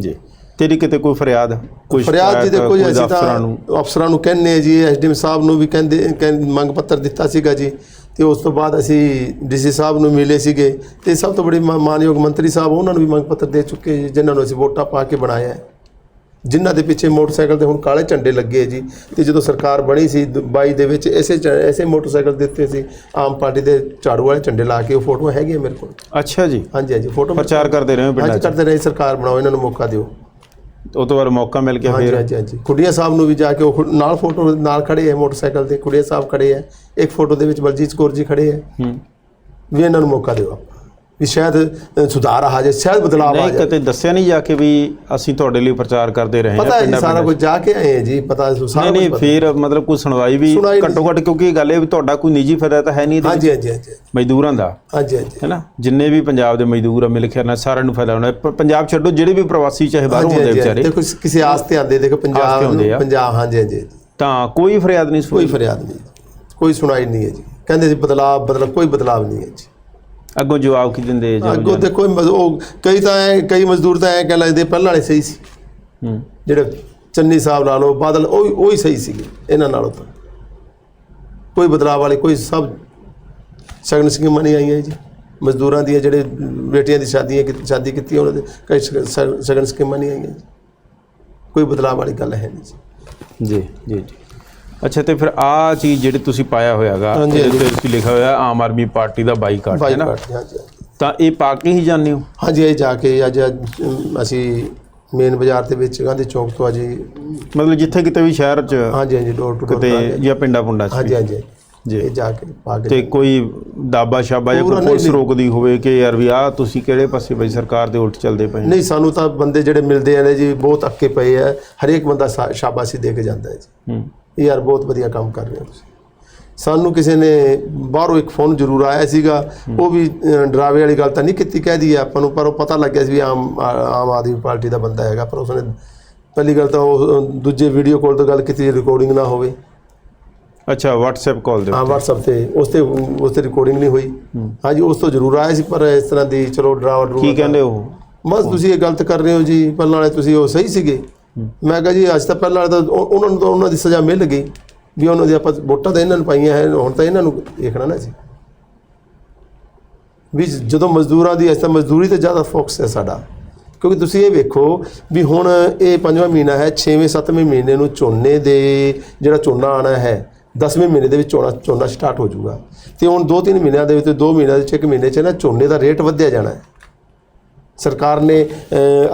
ਜੀ। ਤੇਰੀ ਕਿਤੇ ਕੋਈ ਫਰਿਆਦ ਕੋਈ ਫਰਿਆਦ ਜੀ ਸ਼ਿਕਾਇਤ, ਦੇਖੋ ਜੀ ਕੋਈ ਅਸੀਂ ਅਫਸਰਾਂ ਨੂੰ? ਤਾਂ ਅਫਸਰਾਂ ਨੂੰ ਕਹਿੰਦੇ ਆ ਜੀ ਐਸਡੀਐਮ ਸਾਹਿਬ ਨੂੰ ਵੀ ਕਹਿੰਦੇ ਕਹਿੰ- ਮੰਗ ਪੱਤਰ ਦਿੱਤਾ ਸੀਗਾ ਜੀ। ਤੇ ਉਸ ਤੋਂ ਬਾਅਦ ਅਸੀਂ ਡੀਸੀ ਸਾਹਿਬ ਨੂੰ ਮਿਲੇ ਸੀਗੇ। ਤੇ ਸਭ ਤੋਂ ਬੜੀ ਮਾਨਯੋਗ ਮੰਤਰੀ ਸਾਹਿਬ ਉਹਨਾਂ ਨੂੰ ਵੀ ਮੰਗ ਪੱਤਰ ਦੇ ਚੁੱਕੇ ਜੀ ਜਿਨ੍ਹਾਂ ਨੂੰ ਅਸੀਂ ਵੋਟਾਂ ਪਾ ਕੇ ਬਣਾਇਆ ਹੈ। ਜਿਨ੍ਹਾਂ ਦੇ ਪਿੱਛੇ ਮੋਟਰਸਾਈਕਲ ਤੇ ਹੁਣ ਕਾਲੇ ਝੰਡੇ ਲੱਗੇ ਜੀ। ਤੇ ਜਦੋਂ ਸਰਕਾਰ ਬਣੀ ਸੀ 22 ਦੇ ਵਿੱਚ ਐਸੇ ਐਸੇ ਮੋਟਰਸਾਈਕਲ ਦਿੱਤੇ ਸੀ ਆਮ ਪਾਰਟੀ ਦੇ ਝਾੜੂ ਵਾਲੇ ਝੰਡੇ ਲਾ ਕੇ ਉਹ ਫੋਟੋਆਂ ਹੈਗੀਆਂ ਮੇਰੇ ਕੋਲ। ਅੱਛਾ ਜੀ। ਹਾਂਜੀ ਹਾਂਜੀ ਫੋਟੋ ਪ੍ਰਚਾਰ ਕਰਦੇ ਰਹੇ ਪਿੰਡਾਂ 'ਚ? ਕਰਦੇ ਰਹੇ ਸਰਕਾਰ ਬਣਾਓ ਇਹਨਾਂ ਨੂੰ ਮੌਕਾ ਦਿਓ। ਉਹ ਤੋਂ ਬਾਅਦ ਮੌਕਾ ਮਿਲ ਗਿਆ ਹਾਂਜੀ ਫਿਰ। ਹਾਂਜੀ ਹਾਂਜੀ। ਕੁੜੀਆ ਸਾਹਿਬ ਨੂੰ ਵੀ ਜਾ ਕੇ ਉਹ ਨਾਲ ਫੋਟੋ ਨਾਲ ਖੜੇ ਹੈ ਮੋਟਰਸਾਈਕਲ ਤੇ ਕੁੜੀਆ ਸਾਹਿਬ ਖੜੇ ਹੈ ਇੱਕ ਫੋਟੋ ਦੇ ਵਿੱਚ ਬਲਜੀਤ ਕੌਰ ਜੀ ਖੜੇ ਹੈ ਹੂੰ। ਵੀ ਇਹਨਾਂ ਨੂੰ ਮੌਕਾ ਦਿਓ ਆਪਾਂ। ਵੀ ਸ਼ਾਇਦ ਸੁਧਾਰ ਆ ਜਾਏ ਸ਼ਾਇਦ ਬਦਲਾਅ ਆ ਨਹੀਂ ਜਾਏ ਕਦੇ ਦੱਸਿਆ ਨਹੀਂ ਜਾ ਕੇ ਵੀ ਅਸੀਂ ਤੁਹਾਡੇ ਲਈ ਪ੍ਰਚਾਰ ਕਰਦੇ ਰਹੇ ਹਾਂ ਪਤਾ ਹੈ ਸਾਰਾ। ਕੁਝ ਜਾ ਕੇ ਆਏ ਜੀ ਪਤਾ ਸਾਰਾ ਨਹੀਂ ਨਹੀਂ। ਫਿਰ ਮਤਲਬ ਕੋਈ ਸੁਣਵਾਈ ਵੀ ਘੱਟੋ ਘੱਟ ਕਿਉਂਕਿ ਇਹ ਗੱਲ ਇਹ ਵੀ ਤੁਹਾਡਾ ਕੋਈ ਨਿੱਜੀ ਫਾਇਦਾ ਤਾਂ ਹੈ ਨਹੀਂ ਹਾਂਜੀ ਹਾਂਜੀ ਹਾਂਜੀ। ਮਜ਼ਦੂਰਾਂ ਦਾ। ਹਾਂਜੀ ਹਾਂਜੀ। ਹੈਨਾ ਜਿੰਨੇ ਵੀ ਪੰਜਾਬ ਦੇ ਮਜ਼ਦੂਰ ਆ ਮਿਲ ਕੇ ਨਾਲ ਸਾਰਿਆਂ ਨੂੰ ਫਾਇਦਾ ਹੋਣਾ। ਪੰਜਾਬ ਛੱਡੋ ਜਿਹੜੇ ਵੀ ਪ੍ਰਵਾਸੀ ਚਾਹੇ ਬਾਹਰੋਂ ਆਉਂਦੇ ਵਿਚਾਰੇ ਦੇਖੋ ਕਿਸੇ ਆਸ ਤੇ ਆਂਦੇ ਦੇਖੋ ਪੰਜਾਬ ਆਉਂਦੇ। ਪੰਜਾਬ ਹਾਂਜੀ ਹਾਂਜੀ। ਤਾਂ ਕੋਈ ਫਰਿਆਦ ਨਹੀਂ ਕੋਈ ਸੁਣੀ। ਫਰਿਆਦ ਨਹੀਂ। ਕੋਈ ਸੁਣਾਈ ਨਹੀਂ ਹੈ ਜੀ। ਕਹਿੰਦੇ ਸੀ ਬਦਲਾਅ ਬਦਲਾ ਕੋਈ ਬਦਲਾਅ ਨਹੀਂ ਹੈ ਜੀ। ਅੱਗੋਂ ਜਵਾਬ ਕੀ ਦਿੰਦੇ ਜਦੋਂ ਅੱਗੋਂ? ਦੇਖੋ ਮਜ਼- ਉਹ ਕਈ ਤਾਂ ਐਂ- ਕਈ ਮਜ਼ਦੂਰ ਤਾਂ ਐ ਕਹਿ ਲੱਗਦੇ ਪਹਿਲਾਂ ਵਾਲੇ ਸਹੀ ਸੀ। ਹੂੰ। ਜਿਹੜੇ ਚੰਨੀ ਸਾਹਿਬ ਲਾ ਲਓ ਬਾਦਲ ਉਹ ਉਹ ਹੀ ਸਹੀ ਸੀਗੇ ਇਹਨਾਂ ਨਾਲੋਂ ਤਾਂ। ਕੋਈ ਬਦਲਾਅ ਵਾਲੇ ਕੋਈ ਸਭ ਸ਼ਗਨ ਸਕੀਮਾਂ ਨਹੀਂ ਆਈਆਂ ਜੀ। ਮਜ਼ਦੂਰਾਂ ਦੀਆਂ ਜਿਹੜੇ ਬੇਟੀਆਂ ਦੀ ਸ਼ਾਦੀਆਂ ਕੀਤੀ ਸ਼ਾਦੀ ਕੀਤੀ ਉਹਨਾਂ ਦੇ ਕਈ ਸ਼ਗ- ਸ਼ਗ- ਸ਼ਗਨ ਸਕੀਮਾਂ ਨਹੀਂ ਆਈਆਂ ਜੀ। ਕੋਈ ਬਦਲਾਅ ਵਾਲੀ ਗੱਲ ਹੈ ਨਹੀਂ ਜੀ। ਜੀ ਜੀ ਜੀ। ਅੱਛਾ ਤੇ ਫਿਰ ਆ ਚੀਜ਼ ਜਿਹੜੀ ਤੁਸੀਂ ਪਾਇਆ ਹੋਇਆਗਾ ਇਹਦੇ। ਤੇ ਤੁਸੀਂ ਲਿਖਿਆ ਹੋਇਆ ਆਮ ਆਦਮੀ ਪਾਰਟੀ ਦਾ ਬਾਈਕਾਟ ਹੈ ਨਾ। ਤਾਂ ਇਹ ਪਾ ਕੇ ਹੀ ਜਾਂਦੇ ਹੋ ਹਾਂਜੀ ਇਹ ਜਾ ਕੇ ਅੱਜ ਅਸੀਂ ਮੇਨ ਬਾਜ਼ਾਰ ਦੇ ਵਿੱਚ ਗਾਂਧੀ ਚੌਕ ਤੋਂ ਅਜੀ ਮਤਲਬ ਜਿੱਥੇ ਕਿਤੇ ਵੀ ਸ਼ਹਿਰ 'ਚ ਹਾਂਜੀ ਹਾਂਜੀ ਡੋਰ ਟੂ ਡੋਰ ਕਿਤੇ ਜਾਂ ਪਿੰਡਾਂ ਪੁੰਡਾਂ 'ਚ ਹਾਂਜੀ। ਹਾਂਜੀ ਜੀ ਜਾ ਕੇ ਪਾ ਕੇ ਤੇ ਕੋਈ ਦਾਬਾ ਸ਼ਾਬਾ ਜਾਂ ਕੋਈ ਪੁਲਿਸ। ਰੋਕਦੀ ਹੋਵੇ ਕਿ ਯਾਰ ਵੀ ਆ ਤੁਸੀਂ ਕਿਹੜੇ ਪਾਸੇ ਬਈ ਸਰਕਾਰ ਦੇ ਉਲਟ ਚੱਲਦੇ ਪਏ? ਨਹੀਂ ਸਾਨੂੰ ਤਾਂ ਬੰਦੇ ਜਿਹੜੇ ਮਿਲਦੇ ਆ ਨੇ ਜੀ ਬਹੁਤ ਅੱਕੇ ਪਏ ਆ ਹਰੇਕ ਬੰਦਾ ਸ਼ਾਬਾਸ਼ੀ ਦੇ ਕੇ ਜਾਂਦਾ ਹੈ ਜੀ ਹੂੰ ਯਾਰ ਬਹੁਤ ਵਧੀਆ ਕੰਮ ਕਰ ਰਹੇ ਹੋ ਤੁਸੀਂ। ਸਾਨੂੰ ਕਿਸੇ ਨੇ ਬਾਹਰੋਂ ਇੱਕ ਫੋਨ ਜ਼ਰੂਰ ਆਇਆ ਸੀਗਾ ਉਹ ਵੀ ਡਰਾਵੇ ਵਾਲੀ ਗੱਲ ਤਾਂ ਨਹੀਂ ਕੀਤੀ ਕਹਿ ਦੀ ਆਪਾਂ ਨੂੰ ਪਰ ਉਹ ਪਤਾ ਲੱਗਿਆ ਸੀ ਵੀ ਆਮ ਆਮ ਆਦਮੀ ਪਾਰਟੀ ਦਾ ਬੰਦਾ ਹੈਗਾ ਪਰ ਉਸਨੇ ਪਹਿਲੀ ਗੱਲ ਤਾਂ ਉਹ ਦੂਜੇ ਵੀਡੀਓ ਕਾਲ ਤੋਂ ਗੱਲ ਕੀਤੀ ਰਿਕਾਰਡਿੰਗ ਨਾ ਹੋਵੇ। ਅੱਛਾ WhatsApp ਕਾਲ ਦੇ ਹਾਂ। WhatsApp ਤੇ ਉਸ ਤੇ ਉਸ ਤੇ ਰਿਕਾਰਡਿੰਗ ਨਹੀਂ ਹੋਈ। ਹਾਂਜੀ ਉਸ ਤੋਂ ਜ਼ਰੂਰ ਆਇਆ ਸੀ ਪਰ ਇਸ ਤਰ੍ਹਾਂ ਦੀ ਚਲੋ ਡਰਾਵਾ ਡਰੂਵਾ ਕੀ ਕਹਿੰਦੇ ਉਹ? ਬਸ ਤੁਸੀਂ ਇਹ ਗਲਤ ਕਰ ਰਹੇ ਹੋ ਜੀ ਪਹਿਲਾਂ ਵਾਲੇ ਤੁਸੀਂ ਉਹ ਸਹੀ ਸੀਗੇ। ਮੈਂ ਕਿਹਾ ਜੀ, ਅੱਜ ਤਾਂ ਪਹਿਲਾਂ ਤਾਂ ਉਹ- ਉਹਨਾਂ ਨੂੰ ਤਾਂ ਉਹਨਾਂ ਦੀ ਸਜ਼ਾ ਮਿਲ ਗਈ ਵੀ ਉਹਨਾਂ ਦੀ ਆਪਾਂ ਵੋਟਾਂ ਤਾਂ ਇਹਨਾਂ ਨੂੰ ਪਾਈਆਂ ਹੈ, ਹੁਣ ਤਾਂ ਇਹਨਾਂ ਨੂੰ ਦੇਖਣਾ ਨਾ ਸੀ ਵੀ ਜਦੋਂ ਮਜ਼ਦੂਰਾਂ ਦੀ ਅੱਜ ਤਾਂ ਮਜ਼ਦੂਰੀ ਤੇ ਜ਼ਿਆਦਾ ਫੋਕਸ ਹੈ ਸਾਡਾ। ਕਿਉਂਕਿ ਤੁਸੀਂ ਇਹ ਵੇਖੋ ਵੀ ਹੁਣ ਇਹ ਪੰਜਵਾਂ ਮਹੀਨਾ ਹੈ 6ਵੇਂ 7ਵੇਂ ਮਹੀਨੇ ਨੂੰ ਝੋਨੇ ਦੇ ਜਿਹੜਾ ਝੋਨਾ ਆਣਾ ਹੈ 10ਵੇਂ ਮਹੀਨੇ ਦੇ ਵਿੱਚ ਝੋਨਾ ਝੋਨਾ ਸਟਾਰਟ ਹੋ ਜਾਊਗਾ। ਤੇ ਹੁਣ 2-3 ਮਹੀਨਿਆਂ ਦੇ ਵਿੱਚ 2 ਮਹੀਨਿਆਂ ਦੇ ਵਿੱਚ ਇੱਕ ਮਹੀਨੇ 'ਚ ਨਾ ਝੋਨੇ ਦਾ ਰੇਟ ਵਧਿਆ ਜਾਣਾ ਹੈ। ਸਰਕਾਰ ਨੇ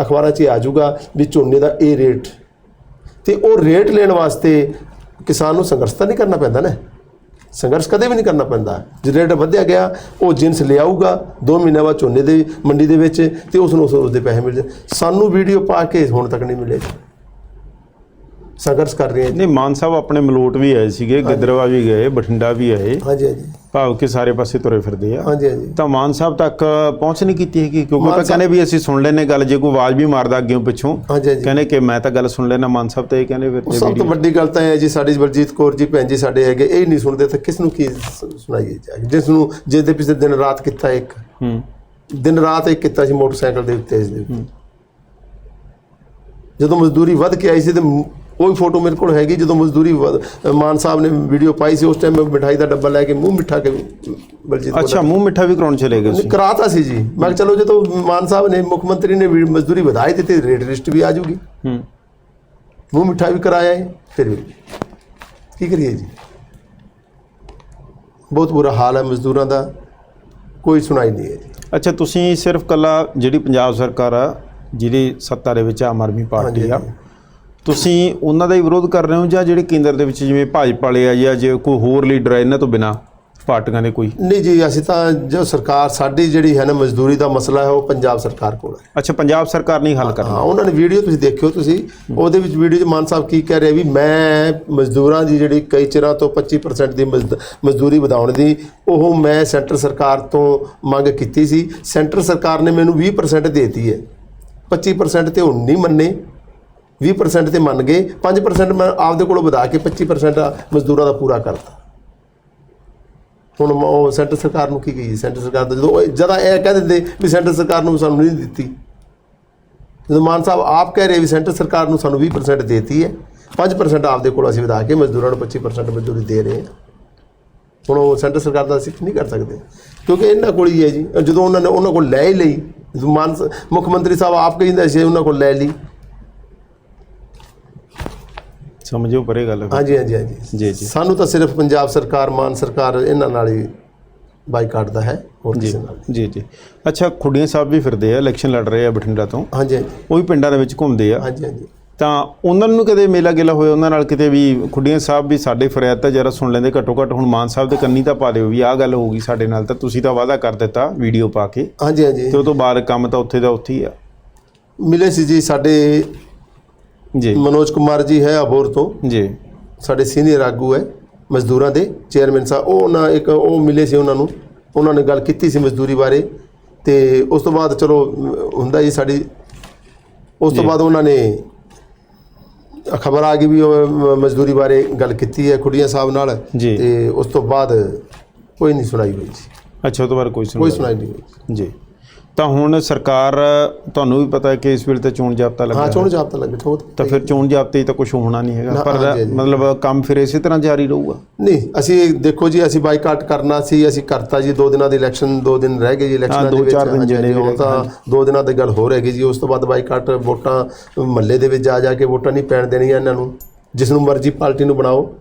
ਅਖਬਾਰਾਂ 'ਚ ਆ ਜਾਊਗਾ ਵੀ ਝੋਨੇ ਦਾ ਇਹ ਰੇਟ ਤੇ ਉਹ ਰੇਟ ਲੈਣ ਵਾਸਤੇ ਕਿਸਾਨ ਨੂੰ ਸੰਘਰਸ਼ ਤਾਂ ਨਹੀਂ ਕਰਨਾ ਪੈਂਦਾ ਨਾ। ਸੰਘਰਸ਼ ਕਦੇ ਵੀ ਨਹੀਂ ਕਰਨਾ ਪੈਂਦਾ। ਜੇ ਰੇਟ ਵਧਿਆ ਗਿਆ, ਉਹ ਜਿੰਸ ਲਿਆਊਗਾ 2 ਮਹੀਨੇ ਬਾਅਦ ਝੋਨੇ ਦੇ ਮੰਡੀ ਦੇ ਵਿੱਚ ਤੇ ਉਸ ਨੂੰ ਉਸ ਉਸ ਦੇ ਪੈਸੇ ਮਿਲ ਜਾਣ। ਸਾਨੂੰ ਵੀਡੀਓ ਪਾ ਕੇ ਹੁਣ ਤੱਕ ਨਹੀਂ ਮਿਲੇ। ਸੰਘਰਸ਼ ਕਰ ਰਹੇ। ਨਹੀਂ ਮਾਨ ਸਾਹਿਬ ਆਪਣੇ ਮਲੋਟ ਵੀ ਆਏ ਸੀਗੇ ਗਿੱਦਰਵਾ ਵੀ ਗਏ ਬਠਿੰਡਾ ਵੀ ਆਏ। ਹਾਂਜੀ ਹਾਂਜੀ। ਭਾਵ ਕਿ ਸਾਰੇ ਪਾਸੇ ਤੁਰੇ ਫਿਰਦੇ ਆ। ਹਾਂਜੀ ਹਾਂਜੀ। ਤਾਂ ਮਾਨ ਸਾਹਿਬ ਤੱਕ ਪਹੁੰਚ ਨਹੀਂ ਕੀਤੀ ਹੈਗੀ ਕਿਉਂਕਿ ਤਾਂ ਕਹਿੰਦੇ ਵੀ ਅਸੀਂ ਸੁਣ ਲੈਨੇ ਗੱਲ ਜੇ ਕੋਈ ਆਵਾਜ਼ ਵੀ ਮਾਰਦਾ ਅੱਗੇੋਂ ਪਿੱਛੋਂ ਹਾਂਜੀ ਹਾਂਜੀ। ਕਹਿੰਦੇ ਕਿ ਮੈਂ ਤਾਂ ਗੱਲ ਸੁਣ ਲੈਣਾ ਮਾਨ ਸਾਹਿਬ ਤੇ ਇਹ ਕਹਿੰਦੇ ਫਿਰ ਸਭ ਤੋਂ ਵੱਡੀ ਗੱਲ ਤਾਂ ਇਹ ਹੈ ਜੀ ਸਾਡੀ ਬਲਜੀਤ ਕੌਰ ਜੀ ਭੈਣ ਜੀ ਸਾਡੇ ਹੈਗੇ ਇਹ ਨਹੀਂ ਸੁਣਦੇ ਤਾਂ ਕਿਸ ਨੂੰ ਕੀ ਸੁਣਾਈਏ ਜਾ ਕੇ? ਜਿਸ ਨੂੰ ਜਿਸ ਦੇ ਪਿੱਛੇ ਦਿਨ ਰਾਤ ਕੀਤਾ ਇੱਕ। ਹੂੰ। ਦਿਨ ਰਾਤ ਇੱਕ ਕੀਤਾ ਸੀ ਮੋਟਰਸਾਈਕਲ ਦੇ ਉੱਤੇ ਇਸ ਦੇ ਉੱਤੇ। ਜਦੋਂ ਮਜ਼ਦੂਰੀ ਵੱਧ ਕੇ ਆਈ ਸੀ ਤੇ ਉਹ ਫੋਟੋ ਮੇਰੇ ਕੋਲ ਹੈਗੀ ਜਦੋਂ ਮਜ਼ਦੂਰੀ ਮਾਨ ਸਾਹਿਬ ਨੇ ਵੀਡੀਓ ਪਾਈ ਸੀ ਉਸ ਟਾਈਮ ਮੈਂ ਮਿਠਾਈ ਦਾ ਡੱਬਾ ਲੈ ਕੇ ਮੂੰਹ ਮਿੱਠਾ ਕੇ ਬਲਜੀਤ ਅੱਛਾ ਮੂੰਹ ਮਿੱਠਾ ਵੀ ਕਰਾਉਣ ਚਲੇ ਗਏ ਸੀ। ਕਰਾਤਾ ਸੀ ਜੀ। ਮੈਂ ਕਿਹਾ ਚਲੋ ਜਦੋਂ ਮਾਨ ਸਾਹਿਬ ਨੇ ਮੁੱਖ ਮੰਤਰੀ ਨੇ ਵੀ ਮਜ਼ਦੂਰੀ ਵਧਾਈ ਦਿੱਤੀ ਰੇਟ ਲਿਸਟ ਵੀ ਆ ਜੂਗੀ। ਹੂੰ। ਮੂੰਹ ਮਿੱਠਾ ਵੀ ਕਰਾਇਆ ਹੈ ਫਿਰ ਵੀ। ਕੀ ਕਰੀਏ ਜੀ? ਬਹੁਤ ਬੁਰਾ ਹਾਲ ਹੈ ਮਜ਼ਦੂਰਾਂ ਦਾ। ਕੋਈ ਸੁਣਾਈ ਨਹੀਂ ਹੈ ਅੱਛਾ ਤੁਸੀਂ ਸਿਰਫ ਕੱਲਾ ਜਿਹੜੀ ਪੰਜਾਬ ਸਰਕਾਰ ਆ ਜਿਹੜੀ ਸੱਤਾ ਦੇ ਵਿੱਚ ਆਮ ਆਦਮੀ ਪਾਰਟੀ ਆ। ਤੁਸੀਂ ਉਹਨਾਂ ਦਾ ਹੀ ਵਿਰੋਧ ਕਰ ਰਹੇ ਹੋ ਜਾਂ ਜਿਹੜੇ ਕੇਂਦਰ ਦੇ ਵਿੱਚ ਜਿਵੇਂ ਭਾਜਪਾ ਵਾਲੇ ਆ ਜਾਂ ਜੇ ਕੋਈ ਹੋਰ ਲੀਡਰ ਆ ਇਹਨਾਂ ਤੋਂ ਬਿਨਾ ਪਾਰਟੀਆਂ ਦੇ ਕੋਈ? ਨਹੀਂ ਜੀ ਅਸੀਂ ਤਾਂ ਜੋ ਸਰਕਾਰ ਸਾਡੀ ਜਿਹੜੀ ਹੈ ਨਾ ਮਜ਼ਦੂਰੀ ਦਾ ਮਸਲਾ ਹੈ ਉਹ ਪੰਜਾਬ ਸਰਕਾਰ ਕੋਲ ਹੈ। ਅੱਛਾ ਪੰਜਾਬ ਸਰਕਾਰ ਨਹੀਂ ਹੱਲ ਕਰਨਾ। ਹਾਂ ਉਹਨਾਂ ਨੇ ਵੀਡੀਓ ਤੁਸੀਂ ਦੇਖਿਓ ਤੁਸੀਂ। ਉਹਦੇ ਵਿੱਚ ਵੀਡੀਓ 'ਚ ਮਾਨ ਸਾਹਿਬ ਕੀ ਕਹਿ ਰਹੇ ਵੀ ਮੈਂ ਮਜ਼ਦੂਰਾਂ ਦੀ ਜਿਹੜੀ ਕਈ ਚਿਰਾਂ ਤੋਂ 25% ਦੀ ਮਜ਼ਦ- ਮਜ਼ਦੂਰੀ ਵਧਾਉਣ ਦੀ ਉਹ ਮੈਂ ਸੈਂਟਰ ਸਰਕਾਰ ਤੋਂ ਮੰਗ ਕੀਤੀ ਸੀ। ਸੈਂਟਰ ਸਰਕਾਰ ਨੇ ਮੈਨੂੰ 20% ਦੇਤੀ ਹੈ। 25% ਤੇ ਹੁਣ ਨਹੀਂ ਮੰਨੇ। 20% ਤੇ ਮੰਨ ਗਏ 5% ਮੈਂ ਆਪਦੇ ਕੋਲੋਂ ਵਧਾ ਕੇ 25% ਮਜ਼ਦੂਰਾਂ ਦਾ ਪੂਰਾ ਕਰਤਾ। ਹੁਣ ਮ- ਉਹ ਸੈਂਟਰ ਸਰਕਾਰ ਨੂੰ ਕੀ ਕਹੀ ਸੈਂਟਰ ਸਰਕਾਰ ਦਾ ਜਦੋਂ ਉਹ ਜਦਾ ਇਹ ਕਹਿ ਦਿੰਦੇ ਵੀ ਸੈਂਟਰ ਸਰਕਾਰ ਨੂੰ ਸਾਨੂੰ ਨਹੀਂ ਦਿੱਤੀ। ਜਦੋਂ ਮਾਨ ਸਾਹਿਬ ਆਪ ਕਹਿ ਰਹੇ ਵੀ ਸੈਂਟਰ ਸਰਕਾਰ ਨੂੰ ਸਾਨੂੰ 20% ਦੇਤੀ ਹੈ 5% ਆਪਦੇ ਕੋਲ ਅਸੀਂ ਵਧਾ ਕੇ ਮਜ਼ਦੂਰਾਂ ਨੂੰ 25% ਮਜ਼ਦੂਰੀ ਦੇ ਰਹੇ ਹਾਂ। ਹੁਣ ਉਹ ਸੈਂਟਰ ਸਰਕਾਰ ਦਾ ਅਸੀਂ ਨਹੀਂ ਕਰ ਸਕਦੇ। ਕਿਉਂਕਿ ਇਹਨਾਂ ਕੋਲ ਹੀ ਹੈ ਜੀ। ਜਦੋਂ ਉਹਨਾਂ ਨੇ ਉਹਨਾਂ ਕੋਲ ਲੈ ਹੀ ਲਈ ਜਦੋਂ ਮਾਨ ਮੁੱਖ ਮੰਤਰੀ ਸਾਹਿਬ ਆਪ ਕਹਿੰਦੇ ਸੀ ਉਹਨਾਂ ਕੋਲ ਲੈ ਲਈ। ਸਮਝੋ ਪਰੇ ਗੱਲ ਹਾਂਜੀ ਹਾਂਜੀ ਹਾਂਜੀ। ਜੀ ਜੀ। ਸਾਨੂੰ ਤਾਂ ਸਿਰਫ ਪੰਜਾਬ ਸਰਕਾਰ ਮਾਨ ਸਰਕਾਰ ਇਹਨਾਂ ਨਾਲ ਹੀ ਬਾਈਕਾਟ ਦਾ ਹੈ ਹੋਰ ਜੀ ਕਿਸੇ ਨਾਲ ਨਹੀਂ। ਜੀ ਜੀ। ਅੱਛਾ ਖੁੱਡੀਆਂ ਸਾਹਿਬ ਵੀ ਫਿਰਦੇ ਆ ਇਲੈਕਸ਼ਨ ਲੜ ਰਹੇ ਆ ਬਠਿੰਡਾ ਤੋਂ। ਹਾਂਜੀ ਹਾਂਜੀ। ਉਹ ਵੀ ਪਿੰਡਾਂ ਦੇ ਵਿੱਚ ਘੁੰਮਦੇ ਆ। ਹਾਂਜੀ ਹਾਂਜੀ। ਤਾਂ ਉਹਨਾਂ ਨੂੰ ਕਦੇ ਮੇਲਾ ਗਿਲਾ ਹੋਇਆ? ਉਹਨਾਂ ਨਾਲ ਕਿਤੇ ਵੀ ਖੁੱਡੀਆਂ ਸਾਹਿਬ ਵੀ ਸਾਡੇ ਫਰਿਆਦ ਤਾਂ ਜਰਾ ਸੁਣ ਲੈਂਦੇ ਘੱਟੋ ਘੱਟ ਹੁਣ ਮਾਨ ਸਾਹਿਬ ਦੇ ਕੰਨੀ ਤਾਂ ਪਾ ਦਿਓ ਵੀ ਆਹ ਗੱਲ ਹੋਊਗੀ ਸਾਡੇ ਨਾਲ ਤਾਂ ਤੁਸੀਂ ਤਾਂ ਵਾਅਦਾ ਕਰ ਦਿੱਤਾ ਵੀਡੀਓ ਪਾ ਕੇ। ਹਾਂਜੀ ਹਾਂਜੀ। ਤੇ ਉਹ ਤੋਂ ਬਾਅਦ ਕੰਮ ਤਾਂ ਉੱਥੇ ਦਾ ਉੱਥੇ ਹੀ ਆ। ਮਿਲੇ ਸੀ ਜੀ ਸਾਡੇ ਜੀ। ਮਨੋਜ ਕੁਮਾਰ ਜੀ ਹੈ ਅਬੋਰ ਤੋਂ। ਜੀ। ਸਾਡੇ ਸੀਨੀਅਰ ਆਗੂ ਹੈ ਮਜ਼ਦੂਰਾਂ ਦੇ ਚੇਅਰਮੈਨ ਸਾਹਿਬ। ਉਹ ਉਹਨਾਂ ਇੱਕ ਉਹ ਮਿਲੇ ਸੀ ਉਹਨਾਂ ਨੂੰ। ਉਹਨਾਂ ਨੇ ਗੱਲ ਕੀਤੀ ਸੀ ਮਜ਼ਦੂਰੀ ਬਾਰੇ। ਤੇ ਉਸ ਤੋਂ ਬਾਅਦ ਚਲੋ ਹੁੰਦਾ ਜੀ ਸਾਡੀ ਉਸ ਤੋਂ। ਬਾਅਦ ਉਹਨਾਂ ਨੇ ਖਬਰ ਆ ਗਈ ਵੀ ਉਹ ਮਜ਼ਦੂਰੀ ਬਾਰੇ ਗੱਲ ਕੀਤੀ ਹੈ ਖੁੱਡੀਆਂ ਸਾਹਿਬ ਨਾਲ। ਤੇ ਉਸ ਤੋਂ ਬਾਅਦ ਕੋਈ ਨਹੀਂ ਸੁਣਾਈ ਹੋਈ ਜੀ। ਅੱਛਾ ਉਹ ਤੋਂ ਬਾਅਦ ਕੋਈ ਕੋਈ ਸੁਣਵਾਈ ਸੁਣਾਈ ਨਹੀਂ ਹੋਈ। ਜੀ। ਤਾਂ ਹੁਣ ਸਰਕਾਰ ਤੁਹਾਨੂੰ ਵੀ ਪਤਾ ਹੈ ਕਿ ਇਸ ਵੇਲੇ ਤੇ ਚੋਣ ਜਾਬਤਾ ਲੱਗਾ ਹਾਂ ਹੈ। ਚੋਣ ਜਾਬਤਾ ਲੱਗੇ ਠੋਕ ਤਾਂ ਫਿਰ ਚੋਣ ਜਾਬਤੇ 'ਚ ਤਾਂ ਕੁਝ ਹੋਣਾ ਨਹੀਂ ਹੈਗਾ। ਪਰ। ਮਤਲਬ ਕੰਮ ਫਿਰ ਇਸੇ ਤਰ੍ਹਾਂ ਜਾਰੀ ਰਹੂਗਾ? ਨਹੀਂ ਅਸੀਂ ਦੇਖੋ ਜੀ ਅਸੀਂ ਬਾਈਕਾਟ ਕਰਨਾ ਸੀ ਅਸੀਂ ਕਰਤਾ ਜੀ ਦੋ ਦਿਨਾਂ ਦੀ ਇਲੈਕਸ਼ਨ ਦੋ ਦਿਨ ਰਹਿ ਗਏ ਜੀ ਇਲੈਕਸ਼ਨਾਂ ਦੋ ਦੇ ਵਿੱਚ। ਚਾਰ ਦਿਨ ਜਿਹੜੇ ਉਹ ਤਾਂ ਦੋ ਦਿਨਾਂ ਦੀ ਗੱਲ ਹੋ ਰਹੀ ਜੀ ਉਸ ਤੋਂ ਬਾਅਦ ਬਾਈਕਾਟ ਵੋਟਾਂ ਮਹੱਲੇ ਦੇ ਵਿੱਚ ਜਾ ਜਾ ਕੇ ਵੋਟਾਂ ਨਹੀਂ ਪੈਣ ਦੇਣੀਆਂ ਇਹਨਾਂ ਨੂੰ। ਜਿਸ ਨੂੰ ਮਰਜ਼ੀ ਪਾਰਟੀ ਨੂੰ ਬਣਾਓ।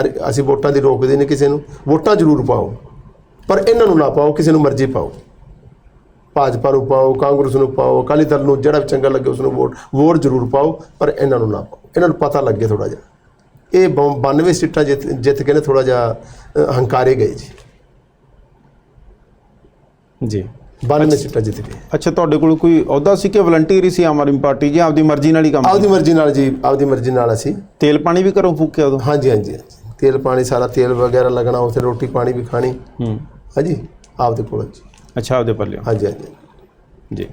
ਹਰ ਅਸੀਂ ਵੋਟਾਂ ਦੀ ਰੋਕਦੇ ਨਹੀਂ ਕਿਸੇ ਨੂੰ। ਵੋਟਾਂ ਜ਼ਰੂਰ ਪਾਓ। ਪਰ ਇਹਨਾਂ ਨੂੰ ਨਾ ਪਾਓ ਕਿਸੇ ਨੂੰ ਮਰਜ਼ੀ ਪਾਓ। ਭਾਜਪਾ ਨੂੰ ਪਾਓ ਕਾਂਗਰਸ ਨੂੰ ਪਾਓ ਅਕਾਲੀ ਦਲ ਨੂੰ ਜਿਹੜਾ ਚੰਗਾ ਲੱਗੇ ਉਸ ਨੂੰ ਵੋਟ ਵੋਟ ਜ਼ਰੂਰ ਪਾਓ ਪਰ ਇਹਨਾਂ ਨੂੰ ਨਾ ਪਾਓ। ਇਹਨਾਂ ਨੂੰ ਪਤਾ ਲੱਗੇ ਥੋੜਾ ਜਿਹਾ। ਇਹ ਬੰ- 92 ਸੀਟਾਂ ਜਿੱਤ ਜਿੱਤ ਕੇ ਨੇ ਥੋੜਾ ਜਿਹਾ ਹੰਕਾਰੇ ਗਏ ਜੀ। ਜੀ। 92 ਸੀਟਾਂ ਜਿੱਤ ਗਏ ਅੱਛਾ ਤੁਹਾਡੇ ਕੋਲ ਕੋਈ ਅਹੁਦਾ ਸੀ ਕਿ ਵਲੰਟੀਅਰ ਹੀ ਸੀ ਆਮ ਆਦਮੀ ਪਾਰਟੀ? ਜਾਂ ਆਪਦੀ ਮਰਜ਼ੀ ਨਾਲ ਹੀ ਕੰਮ ਆਪਦੀ ਮਰਜ਼ੀ ਨਾਲ ਜੀ ਆਪਦੀ ਮਰਜ਼ੀ ਨਾਲ ਅਸੀਂ। ਤੇਲ ਪਾਣੀ ਵੀ ਘਰੋਂ ਫੂਕਿਆ ਉਦੋਂ? ਹਾਂਜੀ ਹਾਂਜੀ ਹਾਂਜੀ। ਤੇਲ ਪਾਣੀ ਸਾਰਾ ਤੇਲ ਵਗੈਰਾ ਲੱਗਣਾ ਉੱਥੇ ਰੋਟੀ ਪਾਣੀ ਵੀ ਖਾਣੀ। ਹੂੰ। ਹਾਂਜੀ ਆਪਦੇ ਕੋਲ ਜੀ। ਅੱਛਾ ਆਪਦੇ ਪੱਲਿਓ ਹਾਂਜੀ ਹਾਂਜੀ। ਜੀ।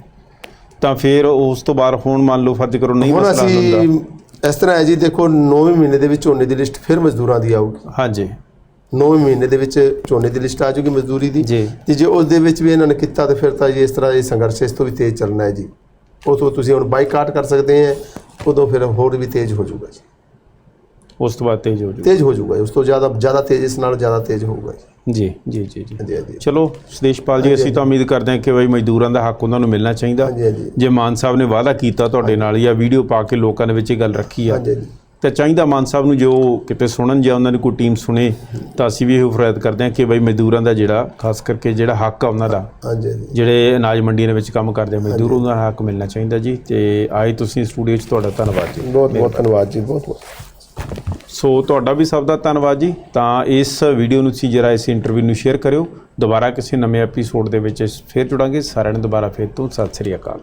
ਤਾਂ ਫਿਰ ਉਸ ਤੋਂ ਬਾਅਦ ਹੁਣ ਮੰਨ ਲਓ ਫਰਜ਼ ਕਰੋ ਨਹੀਂ ਹੁਣ ਮਸਲਾ ਹੁੰਦਾ। ਅਸੀਂ ਇਸ ਤਰ੍ਹਾਂ ਹੈ ਜੀ ਦੇਖੋ 9ਵੇਂ ਮਹੀਨੇ ਦੇ ਵਿੱਚ ਝੋਨੇ ਦੀ ਲਿਸਟ ਫਿਰ ਮਜ਼ਦੂਰਾਂ ਦੀ ਆਊਗੀ। ਹਾਂਜੀ। 9ਵੇਂ ਮਹੀਨੇ ਦੇ ਵਿੱਚ ਝੋਨੇ ਦੀ ਲਿਸਟ ਆ ਜਾਊਗੀ ਮਜ਼ਦੂਰੀ ਦੀ। ਜੀ। ਤੇ ਜੇ ਉਸ ਦੇ ਵਿੱਚ ਵੀ ਇਹਨਾਂ ਨੇ ਕੀਤਾ ਤਾਂ ਫਿਰ ਤਾਂ ਜੀ ਇਸ ਤਰ੍ਹਾਂ ਇਹ ਸੰਘਰਸ਼ ਇਸ ਤੋਂ ਵੀ ਤੇਜ਼ ਚੱਲਣਾ ਹੈ ਜੀ। ਉਹ ਤੋਂ ਤੁਸੀਂ ਹੁਣ ਬਾਈਕਾਟ ਕਰ ਸਕਦੇ ਆ ਉਦੋਂ ਫਿਰ ਹੋਰ ਵੀ ਤੇਜ਼ ਹੋ ਜਾਊਗਾ ਜੀ। ਉਸ ਤੋਂ ਬਾਅਦ ਤੇਜ਼ ਹੋ ਜੂ ਤੇਜ਼ ਹੋ ਜਾਊਗਾ ਉਸ ਤੋਂ ਜ਼ਿਆਦਾ ਜ਼ਿਆਦਾ ਤੇਜ਼ ਇਸ ਨਾਲ ਜ਼ਿਆਦਾ ਤੇਜ਼ ਹੋਊਗਾ ਜੀ। ਜੀ ਜੀ ਜੀ ਜੀ। ਹਾਂਜੀ ਹਾਂਜੀ। ਚਲੋ ਸੁਦੇਸ਼ਪਾਲ ਜੀ ਅਸੀਂ ਤਾਂ ਉਮੀਦ ਕਰਦੇ ਹਾਂ ਕਿ ਬਈ ਮਜ਼ਦੂਰਾਂ ਦਾ ਹੱਕ ਉਹਨਾਂ ਨੂੰ ਮਿਲਣਾ ਚਾਹੀਦਾ। ਹਾਂਜੀ ਹਾਂਜੀ। ਜੇ ਮਾਨ ਸਾਹਿਬ ਨੇ ਵਾਅਦਾ ਕੀਤਾ ਤੁਹਾਡੇ ਨਾਲ ਜਾਂ ਵੀਡੀਓ ਪਾ ਕੇ ਲੋਕਾਂ ਦੇ ਵਿੱਚ ਇਹ ਗੱਲ ਰੱਖੀ ਆ ਹਾਂਜੀ ਹਾਂਜੀ। ਤੇ ਚਾਹੀਦਾ ਮਾਨ ਸਾਹਿਬ ਨੂੰ ਜੋ ਕਿਤੇ ਸੁਣਨ ਜਾਂ ਉਹਨਾਂ ਦੀ ਕੋਈ ਟੀਮ ਸੁਣੇ ਤਾਂ ਅਸੀਂ ਵੀ ਇਹ ਫਰਿਆਦ ਕਰਦੇ ਹਾਂ ਕਿ ਬਈ ਮਜ਼ਦੂਰਾਂ ਦਾ ਜਿਹੜਾ ਖਾਸ ਕਰਕੇ ਜਿਹੜਾ ਹੱਕ ਆ ਉਹਨਾਂ ਦਾ ਹਾਂਜੀ ਹਾਂਜੀ। ਜਿਹੜੇ ਅਨਾਜ ਮੰਡੀਆਂ ਦੇ ਵਿੱਚ ਕੰਮ ਕਰਦੇ ਮਜ਼ਦੂਰ ਉਹਨਾਂ ਦਾ ਹੱਕ ਮਿਲਣਾ ਚਾਹੀਦਾ ਜੀ। ਤੇ ਆਏ ਤੁਸੀਂ ਸਟੂਡੀਓ 'ਚ ਤੁਹਾਡਾ ਧੰਨਵਾਦ ਜੀ। ਬਹੁਤ ਬਹੁਤ ਧੰਨਵਾਦ ਜੀ ਬਹੁਤ ਬਹੁਤ। ਸੋ ਤੁਹਾਡਾ ਵੀ ਸਭ ਦਾ ਧੰਨਵਾਦ ਜੀ। ਤਾਂ ਇਸ ਵੀਡੀਓ ਨੂੰ ਤੁਸੀਂ ਜਰਾ ਇਸ ਇੰਟਰਵਿਊ ਨੂੰ ਸ਼ੇਅਰ ਕਰਿਓ। ਦੁਬਾਰਾ ਕਿਸੇ ਨਵੇਂ ਐਪੀਸੋਡ ਦੇ ਵਿੱਚ ਫਿਰ ਜੁੜਾਂਗੇ। ਸਾਰਿਆਂ ਨੂੰ ਦੁਬਾਰਾ ਫਿਰ ਤੋਂ ਸਤਿ ਸ੍ਰੀ ਅਕਾਲ।